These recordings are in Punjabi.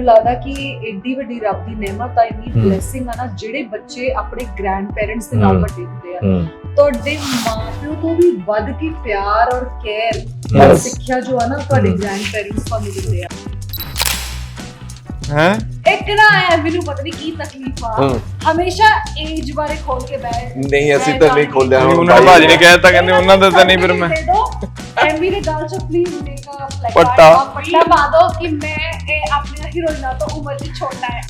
ਮੈਨੂੰ ਲੱਗਦਾ ਕਿ ਏਡੀ ਵੱਡੀ ਰੱਬ ਦੀ ਨਿਮਤ ਆ ਇੰਨੀ। ਬਲੇਸਿੰਗ ਆ ਨਾ ਜਿਹੜੇ ਬੱਚੇ ਆਪਣੇ ਗ੍ਰੈਂਡ ਪੇਰੈਂਟਸ ਦੇ ਨਾਲ। ਵੱਡੇ ਹੁੰਦੇ ਆ ਤੁਹਾਡੇ ਮਾਪਿਓ ਤੋਂ ਵੀ ਵੱਧ ਕੇ ਪਿਆਰ ਔਰ ਕੇਅਰ. ਸਿੱਖਿਆ ਜੋ ਆ ਨਾ ਤੁਹਾਡੇ। ਗ੍ਰੈਂਡ ਪੇਰੈਂਟਸ ਤੁਹਾਨੂੰ ਦਿੰਦੇ ਆ ਹੈ ਇੱਕ ਨਾ ਹੈ ਮੈਨੂੰ ਪਤਾ ਨਹੀਂ ਕੀ ਤਕਲੀਫ ਆ ਹੂੰ ਹਮੇਸ਼ਾ ਏਜ ਬਾਰੇ ਖੋਲ ਕੇ ਬੈ ਨਹੀਂ ਅਸੀਂ ਤਾਂ ਨਹੀਂ ਖੋਲਿਆ ਨਹੀਂ, ਉਹਨਾਂ ਨੇ ਭਾਜੀ ਨੇ ਕਹਿ ਦਿੱਤਾ ਕਹਿੰਦੇ ਉਹਨਾਂ ਦਾ ਤਾਂ ਨਹੀਂ ਫਿਰ ਮੈਂ ਦੇ ਦੋ ਐਮਵੀ ਦੇ ਗੱਲ ਚ ਪਲੀਜ਼ ਮੇਕਾ ਲਾਈਕ ਪੱਟਾ। ਪੱਟਾ ਪਾ ਦੋ ਕਿ ਮੈਂ ਇਹ ਆਪਣੀ ਹੀਰੋਇਨਾਂ ਤੋਂ ਉਮਰ ਚ ਛੋਟਾ ਹੈ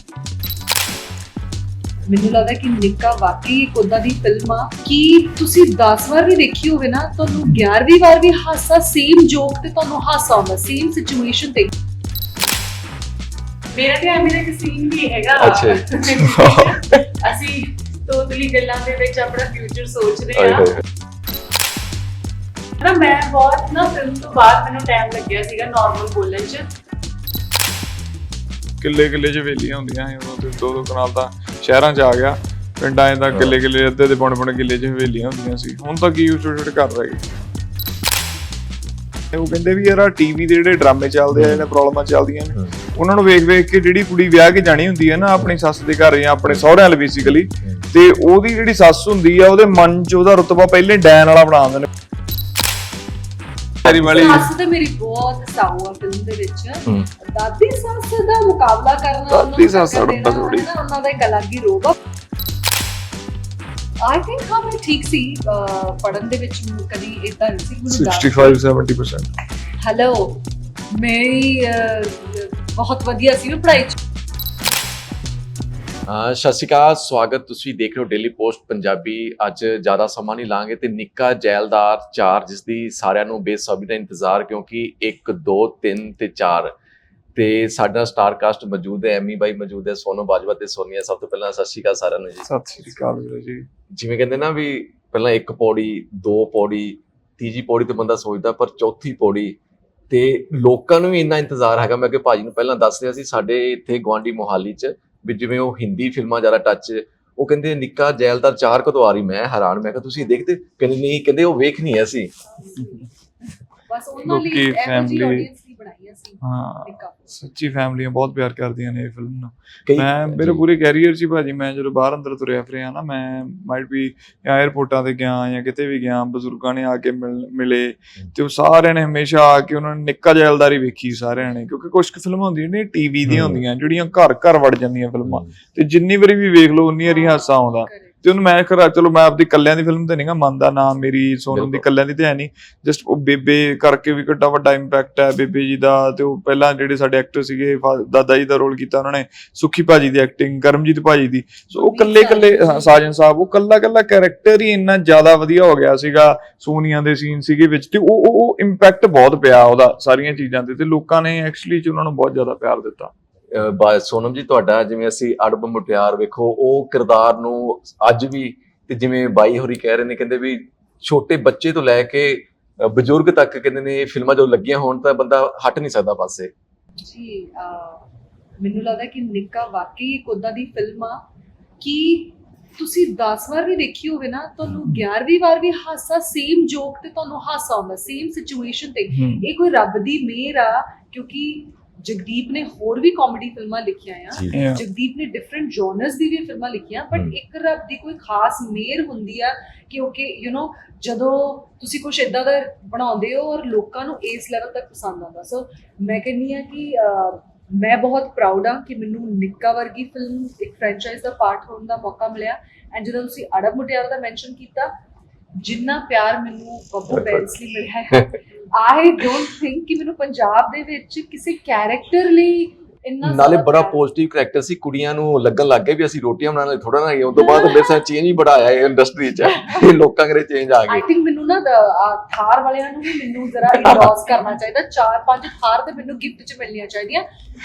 ਮੈਨੂੰ ਲੱਗਦਾ ਕਿ ਨਿੱਕਾ ਵਾਕਈ ਇੱਕ ਉਦਾਂ ਦੀ ਫਿਲਮ ਆ ਕਿ ਤੁਸੀਂ 10 ਵਾਰ ਵੀ ਦੇਖੀ ਹੋਵੇ ਨਾ ਤੁਹਾਨੂੰ 11ਵੀਂ ਵਾਰ ਵੀ ਹਾਸਾ ਸੇਮ ਜੋਕ ਤੇ ਤੁਹਾਨੂੰ ਹਾਸਾ ਆਉਂਦਾ ਸੇਮ ਸਿਚੁਏਸ਼ਨ ਤੇ ਮੇਰਾ ਤੇ ਐਵੇਂ ਦਾ ਇੱਕ ਸੀਨ ਵੀ ਹੈਗਾ। ਅੱਛਾ ਅਸੀਂ ਤੋਤਲੀ ਗੱਲਾਂ ਦੇ ਵਿੱਚ ਆਪਣਾ ਫਿਊਚਰ ਸੋਚ ਰਹੇ ਹਾਏ ਆ ਹਾਏ ਨਾ ਮੈਂ ਬਹੁਤ ਨਾ ਫਿਲਮ ਤੋਂ ਬਾਅਦ ਮੈਨੂੰ ਟਾਈਮ ਲੱਗਿਆ ਸੀਗਾ ਨਾਰਮਲ ਬੋਲਣ ਚ। ਕਿੱਲੇ ਕਿੱਲੇ ਚ ਵੇਲੀਆਂ ਹੁੰਦੀਆਂ ਸੀ ਉਦੋਂ ਤੇ ਦੋ ਦੋ ਕਨਾਲ ਤਾਂ ਸ਼ਹਿਰਾਂ ਚ ਆ ਗਿਆ। ਪਿੰਡਾਂ 'ਚ ਤਾਂ ਕਿੱਲੇ ਕਿੱਲੇ ਅੱਧੇ ਦੇ ਬਣ ਬਣ ਕਿੱਲੇ ਚ ਹਵੇਲੀਆਂ ਹੁੰਦੀਆਂ ਸੀ। ਹੁਣ ਤਾਂ ਕੀ ਛੋਟੇ ਛੋਟੇ ਘਰ ਰਹਿ? ਗਏ ਉਹ ਕਹਿੰਦੇ ਵੀ ਯਾਰ ਆ ਟੀਵੀ ਦੇ ਜਿਹੜੇ ਡਰਾਮੇ ਚੱਲਦੇ ਆ ਇਹਨਾਂ ਪ੍ਰੋਬਲਮਾਂ ਚੱਲਦੀਆਂ ਨੇ। ਉਹਨਾਂ ਨੂੰ ਵੇਖ ਵੇਖ ਕੇ ਜਿਹੜੀ ਕੁੜੀ ਵਿਆਹ ਕੇ ਜਾਣੀ ਹੁੰਦੀ ਹੈ ਨਾ ਆਪਣੀ ਸੱਸ ਦੇ ਘਰ ਜਾਂ ਆਪਣੇ ਸਹੁਰਿਆਂ ਵਾਲੇ ਬੇਸਿਕਲੀ ਤੇ ਉਹਦੀ ਜਿਹੜੀ ਸੱਸ ਹੁੰਦੀ ਆ ਉਹਦੇ ਮਨ 'ਚ ਉਹਦਾ ਰੁਤਬਾ ਪਹਿਲੇ ਡੈਨ ਵਾਲਾ ਬਣਾ ਦਿੰਦੇ ਨੇ। ਤੇਰੀ ਵਾਲੀ ਸੱਸ ਤੇ ਮੇਰੀ ਬਹੁਤ ਸਾਊ ਆ ਫਿਲਮ ਦੇ ਵਿੱਚ। ਦਾਦੀ ਸੱਸ ਦਾ ਮੁਕਾਬਲਾ ਕਰਨਾ ਦਾਦੀ ਸੱਸ ਥੋੜੀ। ਉਹਨਾਂ ਦਾ ਇੱਕ ਅਲੱਗ ਹੀ ਰੋਗ ਆ। ਆਈ ਥਿੰਕ ਹਾਂ ਮੈਂ ਠੀਕ ਸੀ ਪੜਨ ਦੇ ਵਿੱਚ ਕਦੀ ਇਦਾਂ ਨਹੀਂ ਸੀ ਮੈਨੂੰ 65 70% ਹੈਲੋ ਮੇਰੀ ਅਹ, ਬਹੁਤ ਵਧੀਆ ਸੀ ਮੈਂ ਪੜ੍ਹਾਈ ਚ। ਹਾਂ ਸਤਿ ਸ਼੍ਰੀ ਅਕਾਲ ਸਵਾਗਤ ਤੁਸੀਂ ਦੇਖ ਰਹੇ ਹੋ ਡੇਲੀ ਪੋਸਟ ਪੰਜਾਬੀ। ਅੱਜ ਜ਼ਿਆਦਾ ਸਮਾਂ ਨਹੀਂ ਲਾਂਗੇ ਤੇ ਨਿੱਕਾ ਜੈਲਦਾਰ 4 ਜਿਸ ਦੀ ਸਾਰਿਆਂ ਨੂੰ ਬੇਸਬਰੀ ਦਾ ਇੰਤਜ਼ਾਰ ਕਿਉਂਕਿ 1 2 3 ਤੇ 4 ਤੇ ਸਾਡਾ ਸਟਾਰ ਕਾਸਟ ਮੌਜੂਦ ਹੈ ਐਮੀ ਬਾਈ ਮੌਜੂਦ ਹੈ ਸੋਨਮ ਬਾਜਵਾ ਤੇ ਸੋਨੀਆ। ਸਭ ਤੋਂ ਪਹਿਲਾਂ ਸਤਿ ਸ਼੍ਰੀ ਅਕਾਲ ਸਾਰਿਆਂ ਨੂੰ ਜੀ। ਸਤਿ ਸ਼੍ਰੀ ਅਕਾਲ ਵੀਰੇ ਜੀ। ਜਿਵੇਂ ਕਹਿੰਦੇ ਨਾ ਵੀ ਪਹਿਲਾਂ ਇੱਕ ਪੌੜੀ ਦੋ ਪੌੜੀ ਤੀਜੀ ਪੌੜੀ ਤੇ ਬੰਦਾ ਸੋਚਦਾ ਪਰ ਚੌਥੀ ਪੌੜੀ ਤੇ ਲੋਕਾਂ ਨੂੰ ਵੀ ਇੰਨਾ ਇੰਤਜ਼ਾਰ ਹੈਗਾ। ਮੈਂ ਕਿ ਭਾਜੀ ਨੂੰ ਪਹਿਲਾਂ ਦੱਸ ਰਿਹਾ ਸੀ ਸਾਡੇ ਇੱਥੇ ਗਵਾਂਡੀ ਮੋਹਾਲੀ ਚ ਵੀ ਜਿਵੇਂ ਉਹ ਹਿੰਦੀ ਫਿਲਮਾਂ ਜ਼ਿਆਦਾ ਟੱਚ ਉਹ ਕਹਿੰਦੇ ਨਿੱਕਾ ਜੈਲਦਾਰ ਚਾਰ ਕਦੋਂ ਆ ਰਹੀ ਮੈਂ ਹੈਰਾਨ ਮੈਂ ਕਿਹਾ ਤੁਸੀਂ ਦੇਖਦੇ ਕਹਿੰਦੇ ਨਹੀਂ ਕਹਿੰਦੇ ਉਹ ਵੇਖਣੀ ਅਸੀਂ ਬਸ ਉਹਨਾਂ ਲਈ ਲੋਕੀ, ਸੱਚੀ ਫੈਮਲੀਆਂ ਬਹੁਤ ਪਿਆਰ ਕਰਦੀਆਂ ਨੇ ਇਹ ਫਿਲਮ ਨੂੰ। ਮੈਂ ਮੇਰੇ ਪੂਰੇ ਕੈਰੀਅਰ 'ਚ ਭਾਜੀ ਮੈਂ ਜਦੋਂ ਬਾਹਰ ਅੰਦਰ ਤੁਰਿਆ ਫਿਰਿਆ ਨਾ ਮੈਂ ਮਾਈਟ ਵੀ 에ਅਰਪੋਰਟਾਂ ਤੇ ਗਿਆ ਜਾਂ ਕਿਤੇ ਵੀ ਗਿਆ ਬਜ਼ੁਰਗਾਂ ਨੇ ਆ ਕੇ ਮਿਲੇ ਤੇ ਉਹ ਸਾਰਿਆਂ ਨੇ ਹਮੇਸ਼ਾ ਆ ਕੇ ਉਹਨਾਂ ਨੇ ਨਿੱਕਾ ਜੈਲਦਾਰੀ ਵੇਖੀ ਸਾਰਿਆਂ ਨੇ ਕਿਉਂਕਿ ਕੁਝ ਫਿਲਮਾਂ ਹੁੰਦੀਆਂ ਨੇ ਟੀਵੀ ਦੀਆਂ ਹੁੰਦੀਆਂ ਜਿਹੜੀਆਂ ਘਰ ਘਰ ਵੜ ਜਾਂਦੀਆਂ ਫਿਲਮਾਂ ਤੇ ਜਿੰਨੀ ਵਾਰੀ ਵੀ ਵੇਖ ਲਓ ਉਨੀ ਵਾਰੀ ਹਾਸਾ ਆਉਂਦਾ। ਤੇ ਉਹਨੂੰ ਮੈਂ ਕਰਾ ਚਲੋ ਮੈਂ ਆਪਦੀ ਕੱਲਿਆਂ ਦੀ ਫਿਲਮ ਤੇ ਨਹੀਂਗਾ ਮੰਨਦਾ ਨਾ ਮੇਰੀ ਸੋਨਮ ਦੀ। ਕੱਲਿਆਂ ਦੀ ਤੇ ਹੈ ਨਹੀਂ ਜਸਟ ਉਹ ਬੇਬੇ ਕਰਕੇ ਵੀ ਕਿੱਡਾ ਵੱਡਾ ਇੰਪੈਕਟ ਹੈ ਬੇਬੇ ਜੀ ਦਾ ਤੇ ਉਹ ਪਹਿਲਾਂ ਜਿਹੜੇ ਸਾਡੇ ਐਕਟਰ ਸੀਗੇ ਦਾਦਾ ਜੀ ਦਾ ਰੋਲ ਕੀਤਾ ਉਹਨਾਂ ਨੇ ਸੁੱਖੀ ਭਾਜੀ ਦੀ ਐਕਟਿੰਗ ਕਰਮਜੀਤ ਭਾਜੀ ਦੀ। ਸੋ ਉਹ ਕੱਲੇ ਕੱਲੇ ਸਾਜਨ ਸਾਹਿਬ ਉਹ ਕੱਲਾ ਕੱਲਾ ਕੈਰੈਕਟਰ ਹੀ ਇੰਨਾ ਜ਼ਿਆਦਾ ਵਧੀਆ ਹੋ ਗਿਆ ਸੀਗਾ ਸੋਨੀਆ ਦੇ ਸੀਨ ਸੀਗੇ ਵਿੱਚ ਤੇ ਉਹ ਉਹ- ਇੰਪੈਕਟ ਬਹੁਤ ਪਿਆ ਉਹਦਾ ਸਾਰੀਆਂ ਚੀਜ਼ਾਂ ਤੇ ਤੇ ਲੋਕਾਂ ਨੇ ਐਕਚੁਅਲੀ ਚ ਉਹਨਾਂ ਨੂੰ ਬਹੁਤ ਜ਼ਿਆਦਾ ਪਿਆਰ ਦਿੱਤਾ। ਸੋਨਮ ਜੀ ਤੁਹਾਡਾ ਜਿਵੇਂ ਅਸੀਂ ਅੜਬ ਮੁਟਿਆਰ ਵੇਖੋ ਉਹ ਕਿਰਦਾਰ ਨੂੰ ਅੱਜ ਵੀ ਤੇ ਜਿਵੇਂ ਬਾਈ ਹੋਰੀ ਕਹਿ ਰਹੇ ਨੇ ਕਹਿੰਦੇ ਵੀ ਛੋਟੇ ਬੱਚੇ ਤੋਂ ਲੈ ਕੇ ਬਜ਼ੁਰਗ ਤੱਕ ਕਹਿੰਦੇ ਨੇ ਇਹ ਫਿਲਮਾਂ ਜਦੋਂ ਲੱਗੀਆਂ ਹੋਣ ਤਾਂ ਬੰਦਾ ਹਟ ਨਹੀਂ ਸਕਦਾ ਪਾਸੇ। ਜੀ ਮੈਨੂੰ ਲੱਗਦਾ ਕਿ ਨਿੱਕਾ ਵਾਕਈ ਇੱਕ ਉਦਾਂ ਦੀ ਫਿਲਮ ਆ ਕਿ ਤੁਸੀਂ 10 ਵਾਰ ਵੀ ਦੇਖੀ ਹੋਵੇ ਨਾ ਤੁਹਾਨੂੰ 11ਵੀਂ ਵਾਰ ਵੀ ਹਾਸਾ ਸੇਮ ਜੋਕ ਤੇ ਤੁਹਾਨੂੰ ਹਾਸਾ ਆਉਂਦਾ ਸੇਮ ਸਿਚੁਏਸ਼ਨ ਤੇ। ਇਹ ਕੋਈ ਰੱਬ ਦੀ ਮਿਹਰ ਆ ਕਿਉਂਕਿ ਜਗਦੀਪ ਨੇ ਹੋਰ ਵੀ ਕਾਮੇਡੀ ਫਿਲਮਾਂ ਲਿਖੀਆਂ ਆ. ਜਗਦੀਪ ਨੇ ਡਿਫਰੈਂਟ ਜਨਰਸ ਦੀ ਵੀ ਫਿਲਮਾਂ ਲਿਖੀਆਂ ਬਟ। ਇੱਕ ਰੱਬ ਦੀ ਕੋਈ ਖਾਸ ਮਿਹਰ ਹੁੰਦੀ ਆ ਕਿਉਂਕਿ ਯੂ نو ਜਦੋਂ ਤੁਸੀਂ ਕੁਝ ਇਦਾਂ ਦਾ ਬਣਾਉਂਦੇ ਹੋ ਔਰ ਲੋਕਾਂ ਨੂੰ ਇਸ ਲੈਵਲ ਤੱਕ ਪਸੰਦ ਆਉਂਦਾ ਸੋ ਮੈਂ ਕਹਿੰਨੀ ਆ ਕਿ ਮੈਂ ਬਹੁਤ ਪ੍ਰਾਊਡ ਆ ਕਿ ਮੈਨੂੰ ਨਿੱਕਾ ਵਰਗੀ ਫਿਲਮ ਇੱਕ ਫਰੈਂਚਾਈਜ਼ ਦਾ ਪਾਰਟ ਹੋਣ ਦਾ ਮੌਕਾ ਮਿਲਿਆ ਐਂਡ ਜਦੋਂ ਤੁਸੀਂ ਅੜਬ ਮੁਟਿਆਰ ਦਾ ਮੈਂਸ਼ਨ ਕੀਤਾ ਜਿੰਨਾ ਪਿਆਰ ਮੈਨੂੰ ਬੱਬੂ ਬੈਂਸ ਲਈ ਮਿਲਿਆ ਹੈ ਆਈ ਡੋਨਟ ਥਿੰਕ ਕਿ ਮੈਨੂੰ ਪੰਜਾਬ ਦੇ ਵਿੱਚ ਕਿਸੇ ਕੈਰੈਕਟਰ ਲਈ ਇੰਨਾ ਨਾਲੇ ਬੜਾ ਪੋਜ਼ਿਟਿਵ ਕਰੈਕਟਰ ਸੀ ਕੁੜੀਆਂ ਨੂੰ ਲੱਗਣ ਲੱਗ ਗਿਆ ਵੀ ਅਸੀਂ ਰੋਟੀਆਂ ਬਣਾਉਣ ਲਈ ਥੋੜਾ ਨਾ ਗਏ ਉਸ ਤੋਂ ਬਾਅਦ ਮੇਰੇ ਸਾਹ ਚੇਂਜ ਹੀ ਬੜਾ ਆਇਆ ਇਹ ਇੰਡਸਟਰੀ 'ਚ ਇਹ ਲੋਕਾਂ ਕਰੇ ਚੇਂਜ ਆ ਆਈ ਗਏ ਥਿੰਕ ਮੈਨੂੰ ਨਾ ਥਾਰ ਵਾਲਿਆਂ ਨੂੰ ਵੀ ਮੈਨੂੰ ਜ਼ਰਾ ਇੰਡੋਰਸ ਕਰਨਾ ਚਾਹੀਦਾ ਚਾਰ ਪੰਜ ਥਾਰ ਤੇ ਮੈਨੂੰ ਗਿਫਟ ਚ ਮਿਲਣੀਆਂ ਚਾਹੀਦੀਆਂ।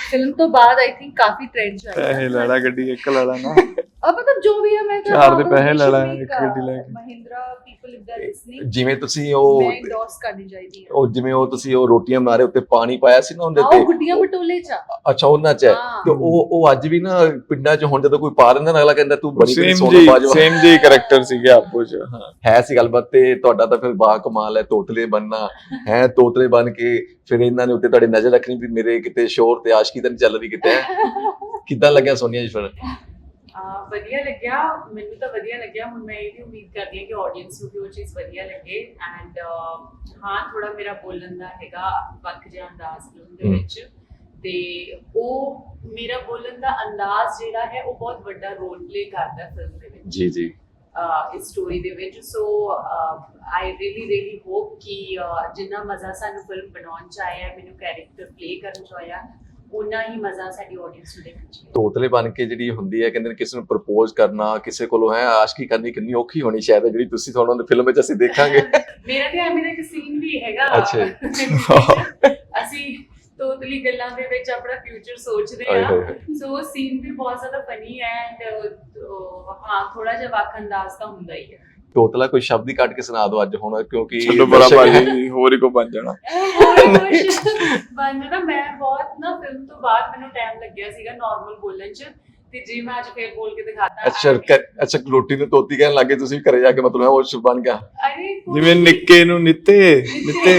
ਫਿਲਮ ਤੋਂ ਬਾਅਦ ਆਈ ਥਿੰਕ ਕਾਫੀ ਟ੍ਰੈਂਡ ਚ ਆਇਆ ਪੈਸੇ ਲੈ ਲੈ ਗੱਡੀ ਇੱਕ ਲੈ ਲੈ ਨਾ। ਅਬ ਮਤਲਬ ਜੋ ਵੀ ਹੈ ਮੈਂ ਚਾਰ ਦੇ ਪੈਸੇ ਲੈ ਲੈ, should ਇੱਕ ਗੱਡੀ ਲੈ ਕੇ। ਮਹਿੰਦਰਾ listening ਜਿਵੇਂ ਤੁਸੀਂ ਉਹ ਮੈਂ endorse ਕਰਨੀ ਚਾਹੀਦੀ ਹੈ। ਉਹ ਜਿਵੇਂ ਉਹ ਤੁਸੀਂ ਉਹ ਰੋਟੀਆਂ ਬਣਾ ਰਹੇ ਉੱਤੇ ਪਾਣੀ ਪਾਇਆ ਸੀ ਨਾ ਉਹਦੇ ਤੇ? ਗੁੱਡੀਆਂ ਬਟੋਲੇ ਚ। ਅੱਛਾ ਉਹਨਾਂ ਚ ਤੇ ਉਹ ਉਹ ਅੱਜ ਵੀ ਨਾ ਪਿੰਡਾਂ 'ਚ ਹੁਣ ਜਦੋਂ ਕੋਈ ਪਾ ਲੈਂਦਾ ਨਾ ਅਗਲਾ ਕਹਿੰਦਾ ਤੂੰ ਬਣੀ ਬੜੀ ਸੇਮ ਸੋਹਣਾ ਜੀ ਬਾਜਵਾ। ਸੇਮ ਜੀ ਕੈਰੈਕਟਰ ਸੀਗੇ ਆਪੋ ਚ। ਹਾਂ। ਹੈ ਸੀ ਗੱਲਬਾਤ ਤੇ ਤੁਹਾਡਾ ਤਾਂ ਫਿਰ ਬਾ ਕਮਾਲ ਹੈ ਤੋਤਲੇ ਬੰਨਣਾ ਹੈ ਤੋਤਲੇ ਬਨ ਕੇ ਫਿਰ ਇਹਨਾਂ ਨੇ ਉੱਤੇ ਤੁਹਾਡੀ ਨਜ਼ਰ ਰੱਖਣੀ ਵੀ ਮੇਰੇ ਕਿਤੇ ਸ਼ੋਰ ਤੇ ਆਸ਼ਕੀ ਤਾਂ ਨਹੀਂ ਚੱਲ ਰਹੀ ਕਿਤੇ ਕਿੱਦਾਂ ਲੱਗਿਆ ਸੋਨੀਆ ਜੀ ਫਿਰ? ਆ ਵਧੀਆ ਲੱਗਿਆ ਮੈਨੂੰ ਤਾਂ ਵਧੀਆ ਲੱਗਿਆ। ਹੁਣ ਮੈਂ ਇਹ ਵੀ ਉਮੀਦ ਕਰਦੀ ਹਾਂ ਕਿ ਆਡੀਅנס ਨੂੰ ਵੀ ਉਹ ਚੀਜ਼ ਵਧੀਆ ਲੱਗੇ। ਐਂਡ ਹਾਂ ਥੋੜਾ ਮੇਰਾ ਬੋਲਣ ਦਾ ਹੈਗਾ ਵੱਖ ਜਿਹਾ ਅੰਦਾਜ਼ ਫਿਲਮ ਦੇ। ਵਿੱਚ। ਤੇ ਉਹ ਮੇਰਾ ਬੋਲਣ ਦਾ ਅੰਦਾਜ਼ ਜਿਹੜਾ ਹੈ ਉਹ ਬਹੁਤ ਵੱਡਾ ਰੋਲ ਪਲੇ ਕਰਦਾ ਫਿਲਮ ਦੇ ਵਿੱਚ। ਜੀ ਜੀ। ਅਹ ਇਸ ਸਟੋਰੀ ਦੇ ਵਿੱਚ। So I really really hope ਕਿ ਅਹ, ਜਿੰਨਾ ਮਜ਼ਾ ਸਾਨੂੰ ਫਿਲਮ ਬਣਾਉਣ ਚ ਆਇਆ ਮੈਨੂੰ ਕੈਰੈਕਟਰ ਪਲੇ ਕਰਨ ਚ ਆਇਆ ਉਨਾ ਹੀ ਮਜ਼ਾ ਸਾਡੀ ਆਡੀਅנס ਨੂੰ ਦੇਖਣ ਚ ਤੋਤਲੇ ਬਨ ਕੇ ਜਿਹੜੀ ਹੁੰਦੀ ਹੈ ਕਹਿੰਦੇ ਨੇ ਕਿਸੇ ਨੂੰ ਪ੍ਰਪੋਜ਼ ਕਰਨਾ ਕਿਸੇ ਕੋਲੋਂ ਹੈ ਆਸ਼ਕੀ ਕਰਨੀ ਕਿੰਨੀ ਔਖੀ ਹੋਣੀ ਸ਼ਾਇਦ ਜਿਹੜੀ ਤੁਸੀਂ ਤੁਹਾਨੂੰ ਫਿਲਮ ਵਿੱਚ ਅਸੀਂ ਦੇਖਾਂਗੇ। ਮੇਰਾ ਤੇ ਐਵੇਂ ਦਾ ਇੱਕ ਸੀਨ ਵੀ ਹੈਗਾ। ਅੱਛਾ। ਅਸੀਂ ਤੋਤਲੀ ਗੱਲਾਂ ਦੇ ਵਿੱਚ ਆਪਣਾ ਫਿਊਚਰ ਸੋਚਦੇ ਆ। ਸੋ ਸੀਨ ਵੀ ਬਹੁਤ ਜ਼ਿਆਦਾ ਫਨੀ ਹੈ ਐਂਡ ਹਾਂ ਥੋੜਾ ਜਿਹਾ ਵੱਖ ਅੰਦਾਜ਼ ਤਾਂ ਹੁੰਦਾ ਹੀ ਹੈ। ਤੋਤਲਾ ਕੋਈ ਸ਼ਬਦ ਹੀ ਕੱਢ ਕੇ ਸੁਣਾ ਦਿਓ ਅੱਜ ਹੁਣ ਕਿਉਂਕਿ ਚਲੋ ਬੜਾ ਭਾਜੀ ਹੋਰ ਹੀ ਕੋ ਬਣ ਜਾਣਾ। ਬੰਦ ਨਾ ਮੈਂ ਬਹੁਤ ਨਾ ਫਿਲਮ ਤੋਂ ਬਾਅਦ ਮੈਨੂੰ ਟਾਈਮ ਲੱਗਿਆ ਸੀਗਾ ਨਾਰਮਲ ਬੋਲਣ ਚ। ਤੇ ਜੇ ਮੈਂ ਅੱਜ ਫੇਰ ਬੋਲ ਕੇ ਦਿਖਾਤਾ। ਅੱਛਾ ਅੱਛਾ ਰੋਟੀ ਨੂੰ ਤੋਤੀ ਕਹਿਣ ਲੱਗੇ ਤੁਸੀਂ ਘਰੇ ਜਾ ਕੇ ਮਤਲਬ ਉਹ ਸ਼ੁਭ ਬਣ ਗਿਆ। ਜਿਵੇਂ ਨਿੱਕੇ ਨੂੰ ਨਿੱਤੇ ਨਿੱਤੇ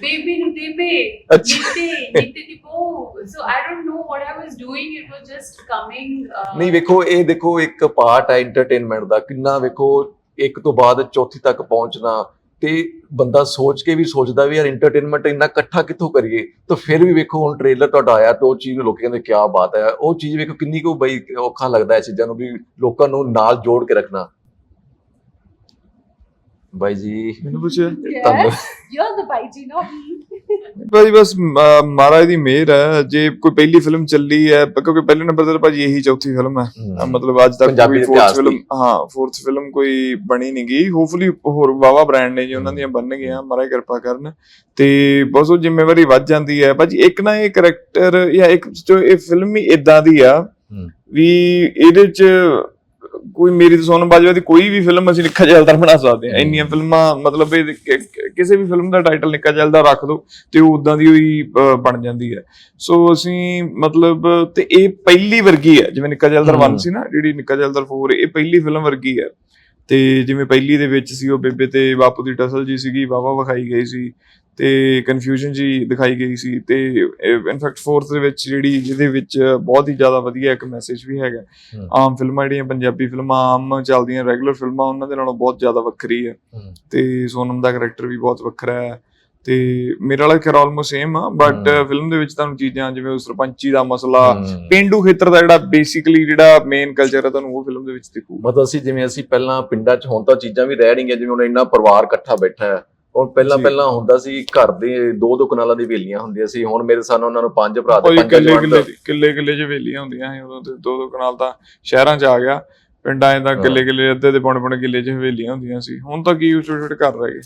ਬੇਬੀ ਨੂੰ ਦੇਬੇ ਅੱਛਾ। ਨਿੱਤੇ ਨਿੱਤੇ ਦੀ ਬੋ so I don't know what I was doing it was just coming ਨਹੀਂ ਵੇਖੋ ਇਹ ਦੇਖੋ ਇੱਕ ਪਾਰਟ ਹੈ ਐਂਟਰਟੇਨਮੈਂਟ ਦਾ। ਕਿੰਨਾ ਵੇਖੋ ਇੱਕ ਤੋਂ ਬਾਅਦ ਚੌਥੀ ਤੱਕ ਪਹੁੰਚਣਾ ਤੇ ਬੰਦਾ ਸੋਚ ਕੇ ਵੀ ਸੋਚਦਾ ਵੀ ਯਾਰ ਐਂਟਰਟੇਨਮੈਂਟ ਇੰਨਾ ਇਕੱਠਾ ਕਿੱਥੋਂ ਕਰੀਏ? ਤਾਂ ਫਿਰ ਵੀ ਵੇਖੋ ਹੁਣ ਟ੍ਰੇਲਰ ਤੁਹਾਡਾ ਆਇਆ ਤੇ ਉਹ ਚੀਜ਼ ਨੂੰ ਲੋਕੀ ਕਹਿੰਦੇ ਕੀ ਬਾਤ ਹੈ। ਉਹ ਚੀਜ਼ ਵੇਖੋ ਕਿੰਨੀ ਕੁ ਬਈ ਔਖਾ ਲੱਗਦਾ ਹੈ ਚੀਜ਼ਾਂ ਨੂੰ ਵੀ ਲੋਕਾਂ ਨੂੰ ਨਾਲ ਜੋੜ ਕੇ ਰੱਖਣਾ। ਬਾਈ ਜੀ। ਮੈਨੂੰ ਪੁੱਛਿਆ ਤੁਹਾਨੂੰ yes you're the baiji not me ਭਾਜੀ ਬਸ ਮਹਾਰਾਜ ਦੀ ਮਿਹਰ ਹੈ। ਜੇ ਕੋਈ ਪਹਿਲੀ ਫਿਲਮ ਚੱਲੀ ਹੈ ਕਿਉਂਕਿ ਪਹਿਲੇ ਨੰਬਰ ਤੇ ਭਾਜੀ ਇਹੀ ਚੌਥੀ ਫਿਲਮ ਹੈ। ਮਤਲਬ ਅੱਜ ਤੱਕ ਕੋਈ ਫੋਰਥ ਫਿਲਮ। ਹਾਂ ਫੋਰਥ ਫਿਲਮ ਕੋਈ ਬਣੀ ਨਹੀਂ ਗਈ ਹੋਪਫੁਲੀ ਹੋਰ ਵਾਵਾ ਬ੍ਰਾਂਡ ਨੇ ਜੀ ਉਹਨਾਂ ਦੀਆਂ ਬਣ ਗਈਆਂ। ਮਹਾਰਾਜ ਕਿਰਪਾ ਕਰਨ। ਤੇ ਬਸ ਉਹ ਜ਼ਿੰਮੇਵਾਰੀ ਵੱਧ ਜਾਂਦੀ ਹੈ। ਭਾਜੀ ਇੱਕ ਨਾ ਇਹ ਕੈਰੈਕਟਰ ਜਾਂ ਇੱਕ ਜੋ ਇਹ ਫਿਲਮ ਹੀ ਇਦਾਂ ਦੀ ਆ। ਵੀ ਇਹਦੇ ਚ ਕੋਈ ਮੇਰੀ ਤੇ ਸੋਨਮ ਬਾਜਵਾ ਦੀ ਕੋਈ ਵੀ ਫਿਲਮ ਅਸੀਂ ਨਿੱਕਾ ਜੈਲਦਾਰ ਬਣਾ ਸਕਦੇ ਹਾਂ। ਇੰਨੀਆਂ ਫਿਲਮਾਂ ਮਤਲਬ ਇਹ ਕਿਸੇ ਵੀ ਫਿਲਮ ਦਾ ਟਾਈਟਲ ਨਿੱਕਾ ਜੈਲਦਾਰ ਰੱਖ ਦੋ ਤੇ ਉਹ ਉਦਾਂ ਦੀ ਹੋਈ ਬਣ ਜਾਂਦੀ ਹੈ। ਸੋ ਅਸੀਂ ਮਤਲਬ ਤੇ ਇਹ ਪਹਿਲੀ ਵਰਗੀ ਹੈ। ਜਿਵੇਂ ਨਿੱਕਾ ਜੈਲਦਾਰ 1 ਹਮ। ਸੀ ਨਾ ਜਿਹੜੀ ਨਿੱਕਾ ਜੈਲਦਾਰ 4 ਇਹ ਪਹਿਲੀ ਫਿਲਮ ਵਰਗੀ ਹੈ। ਤੇ ਜਿਵੇਂ ਪਹਿਲੀ ਦੇ ਵਿੱਚ ਸੀ ਉਹ ਬੇਬੇ ਤੇ ਬਾਪੂ ਦੀ ਟਸਲ ਜੀ ਸੀਗੀ ਵਾਵਾ ਵਿਖਾਈ ਗਈ ਸੀ। ਤੇ ਕਨਫਿਊਜ਼ਨ ਜੀ ਦਿਖਾਈ ਗਈ ਸੀ ਤੇ ਇਨਫੈਕਟ ਫੋਰਥ ਦੇ ਵਿੱਚ ਜਿਹੜੀ ਜਿਹਦੇ ਵਿੱਚ ਬਹੁਤ ਹੀ ਜ਼ਿਆਦਾ ਵਧੀਆ ਇੱਕ ਮੈਸੇਜ ਵੀ ਹੈਗਾ। ਆਮ ਫਿਲਮਾਂ ਜਿਹੜੀਆਂ ਪੰਜਾਬੀ ਫਿਲਮਾਂ ਆਮ ਚੱਲਦੀਆਂ ਰੈਗੂਲਰ ਫਿਲਮਾਂ ਉਹਨਾਂ ਦੇ ਨਾਲੋਂ ਬਹੁਤ ਜ਼ਿਆਦਾ ਵੱਖਰੀ ਹੈ। ਤੇ ਸੋਨਮ ਦਾ ਕੈਰੈਕਟਰ ਵੀ ਬਹੁਤ ਵੱਖਰਾ ਹੈ ਤੇ ਮੇਰੇ ਵਾਲਾ ਕੈਰ ਆਲਮੋਸਟ ਸੇਮ ਆ ਬਟ। ਫਿਲਮ ਦੇ ਵਿੱਚ ਤੁਹਾਨੂੰ ਚੀਜ਼ਾਂ ਜਿਵੇਂ ਸਰਪੰਚੀ ਦਾ ਮਸਲਾ। ਪਿੰਡੂ ਖੇਤਰ ਦਾ ਜਿਹੜਾ ਬੇਸਿਕਲੀ ਜਿਹੜਾ ਮੇਨ ਕਲਚਰ ਹੈ ਤੁਹਾਨੂੰ ਉਹ ਫਿਲਮ ਦੇ ਵਿੱਚ ਦਿਖੂ ਮਤਲਬ ਅਸੀਂ ਜਿਵੇਂ ਅਸੀਂ ਪਹਿਲਾਂ ਪਿੰਡਾਂ 'ਚ ਹੁਣ ਤਾਂ ਚੀਜ਼ਾਂ ਵੀ ਰਹਿ ਰਹੀਆਂ ਜਿਵੇਂ ਹੁਣ ਇੰਨਾ ਪਰਿਵਾਰ ਇਕੱਠਾ ਬੈਠਾ ਹੈ ਹੁਣ ਪਹਿਲਾਂ। ਪਹਿਲਾਂ ਹੁੰਦਾ ਸੀ ਘਰ ਦੇ ਦੋ ਦੋ ਕਨਾਲਾਂ ਦੀ ਵੇਲੀਆਂ ਹੁੰਦੀਆਂ ਸੀ ਹੁਣ ਮੇਰੇ ਸਾਨ ਉਹਨਾਂ ਨੂੰ ਪੰਜ ਭਰਾ ਤੇ ਪੰਜ ਕਿੱਲੇ ਜਵਾਨ ਕਿੱਲੇ ਕਿੱਲੇ ਕਿੱਲੇ ਚ ਵੇਲੀਆਂ ਹੁੰਦੀਆਂ ਸੀ ਉਦੋਂ ਤੇ ਦੋ ਦੋ ਕਨਾਲ ਤਾਂ ਸ਼ਹਿਰਾਂ ਚ ਆ ਗਿਆ ਪਿੰਡਾਂ 'ਚ ਤਾਂ ਹਾਂ। ਕਿੱਲੇ ਕਿੱਲੇ ਅੱਧੇ ਦੇ ਪੌਣੇ ਪੌਣੇ ਕਿੱਲੇ ਚ ਹਵੇਲੀਆਂ ਹੁੰਦੀਆਂ ਸੀ ਹੁਣ ਤਾਂ ਕੀ ਛੋਟੇ ਛੋਟੇ ਘਰ ਰਹਿ ਗਏ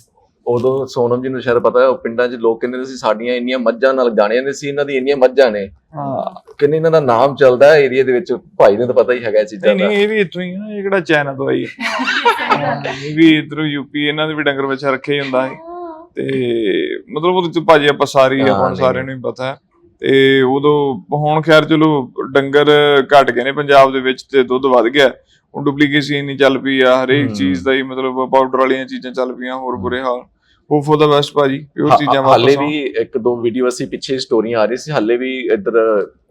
ਉਦੋਂ ਸੋਨਮ ਜੀ ਨੂੰ ਸ਼ਾਇਦ ਪਤਾ ਹੈ ਉਹ ਪਿੰਡਾਂ 'ਚ ਲੋਕ ਕਹਿੰਦੇ ਸੀ ਸਾਡੀਆਂ ਇੰਨੀਆਂ ਮੱਝਾਂ ਨਾਲ ਜਾਣੀਆਂ ਨੇ ਸੀ ਇਹਨਾਂ ਦੀ ਇੰਨੀਆਂ ਮੱਝਾਂ ਨੇ। ਹਾਂ। ਕਿੰਨੇ ਇਹਨਾਂ ਦਾ ਨਾਮ ਚੱਲਦਾ ਹੈ ਏਰੀਆ ਦੇ ਵਿੱਚ ਭਾਈ ਨੂੰ ਤਾਂ ਪਤਾ ਹੀ ਹੈਗਾ ਇਹ ਚੀਜ਼ਾਂ ਦਾ। ਨਹੀਂ ਇਹ ਵੀ ਇੱਥੋਂ ਹੀ ਆ ਨਾ ਇਹ ਕਿਹੜਾ ਚਾਈਨਾ ਤੋਂ ਆਈ ਹੈ। ਇਹ ਵੀ ਇਧਰੋਂ ਯੂਪੀ ਇਹਨਾਂ ਦੇ ਵੀ ਡੰਗਰ ਬੱਚਾ ਰੱਖੇ ਹੀ ਹੁੰਦਾ ਸੀ। ਤੇ ਮਤਲਬ ਉਹਦੇ ਚ ਭਾਜੀ ਆਪਾਂ ਸਾਰੀ ਹਾਂ, ਆਪਾਂ ਸਾਰਿਆਂ ਨੂੰ ਹੀ ਪਤਾ ਹੈ। ਤੇ ਉਦੋਂ ਹੁਣ ਖੈਰ ਚਲੋ ਡੰਗਰ ਘਟ ਗਏ ਨੇ ਪੰਜਾਬ ਦੇ ਵਿੱਚ ਤੇ ਦੁੱਧ ਵੱਧ ਗਿਆ। ਹੁਣ ਡੁਪਲੀਕੇਸੀ ਨਹੀਂ ਚੱਲ ਪਈ ਆ ਹਰੇਕ। ਚੀਜ਼ ਦਾ ਹੀ ਮਤਲਬ ਪਾਊਡਰ ਵਾਲੀਆਂ ਚੀਜ਼ਾਂ ਚੱਲ ਪਈਆਂ ਹੋਰ ਬੁਰੇ ਹਾਲ। ਹੋਪ ਫॉर ਦਾ ਬੈਸਟ ਭਾਜੀ ਪਿਓਰ ਚੀਜ਼ਾਂ ਹਾਲੇ ਵਾਪਸ ਆਉਣ। ਵੀ ਇੱਕ ਦੋ ਵੀਡੀਓ ਅਸੀਂ ਪਿੱਛੇ ਸਟੋਰੀਆਂ ਆ ਰਹੀ ਸੀ ਹਾਲੇ ਵੀ ਇੱਧਰ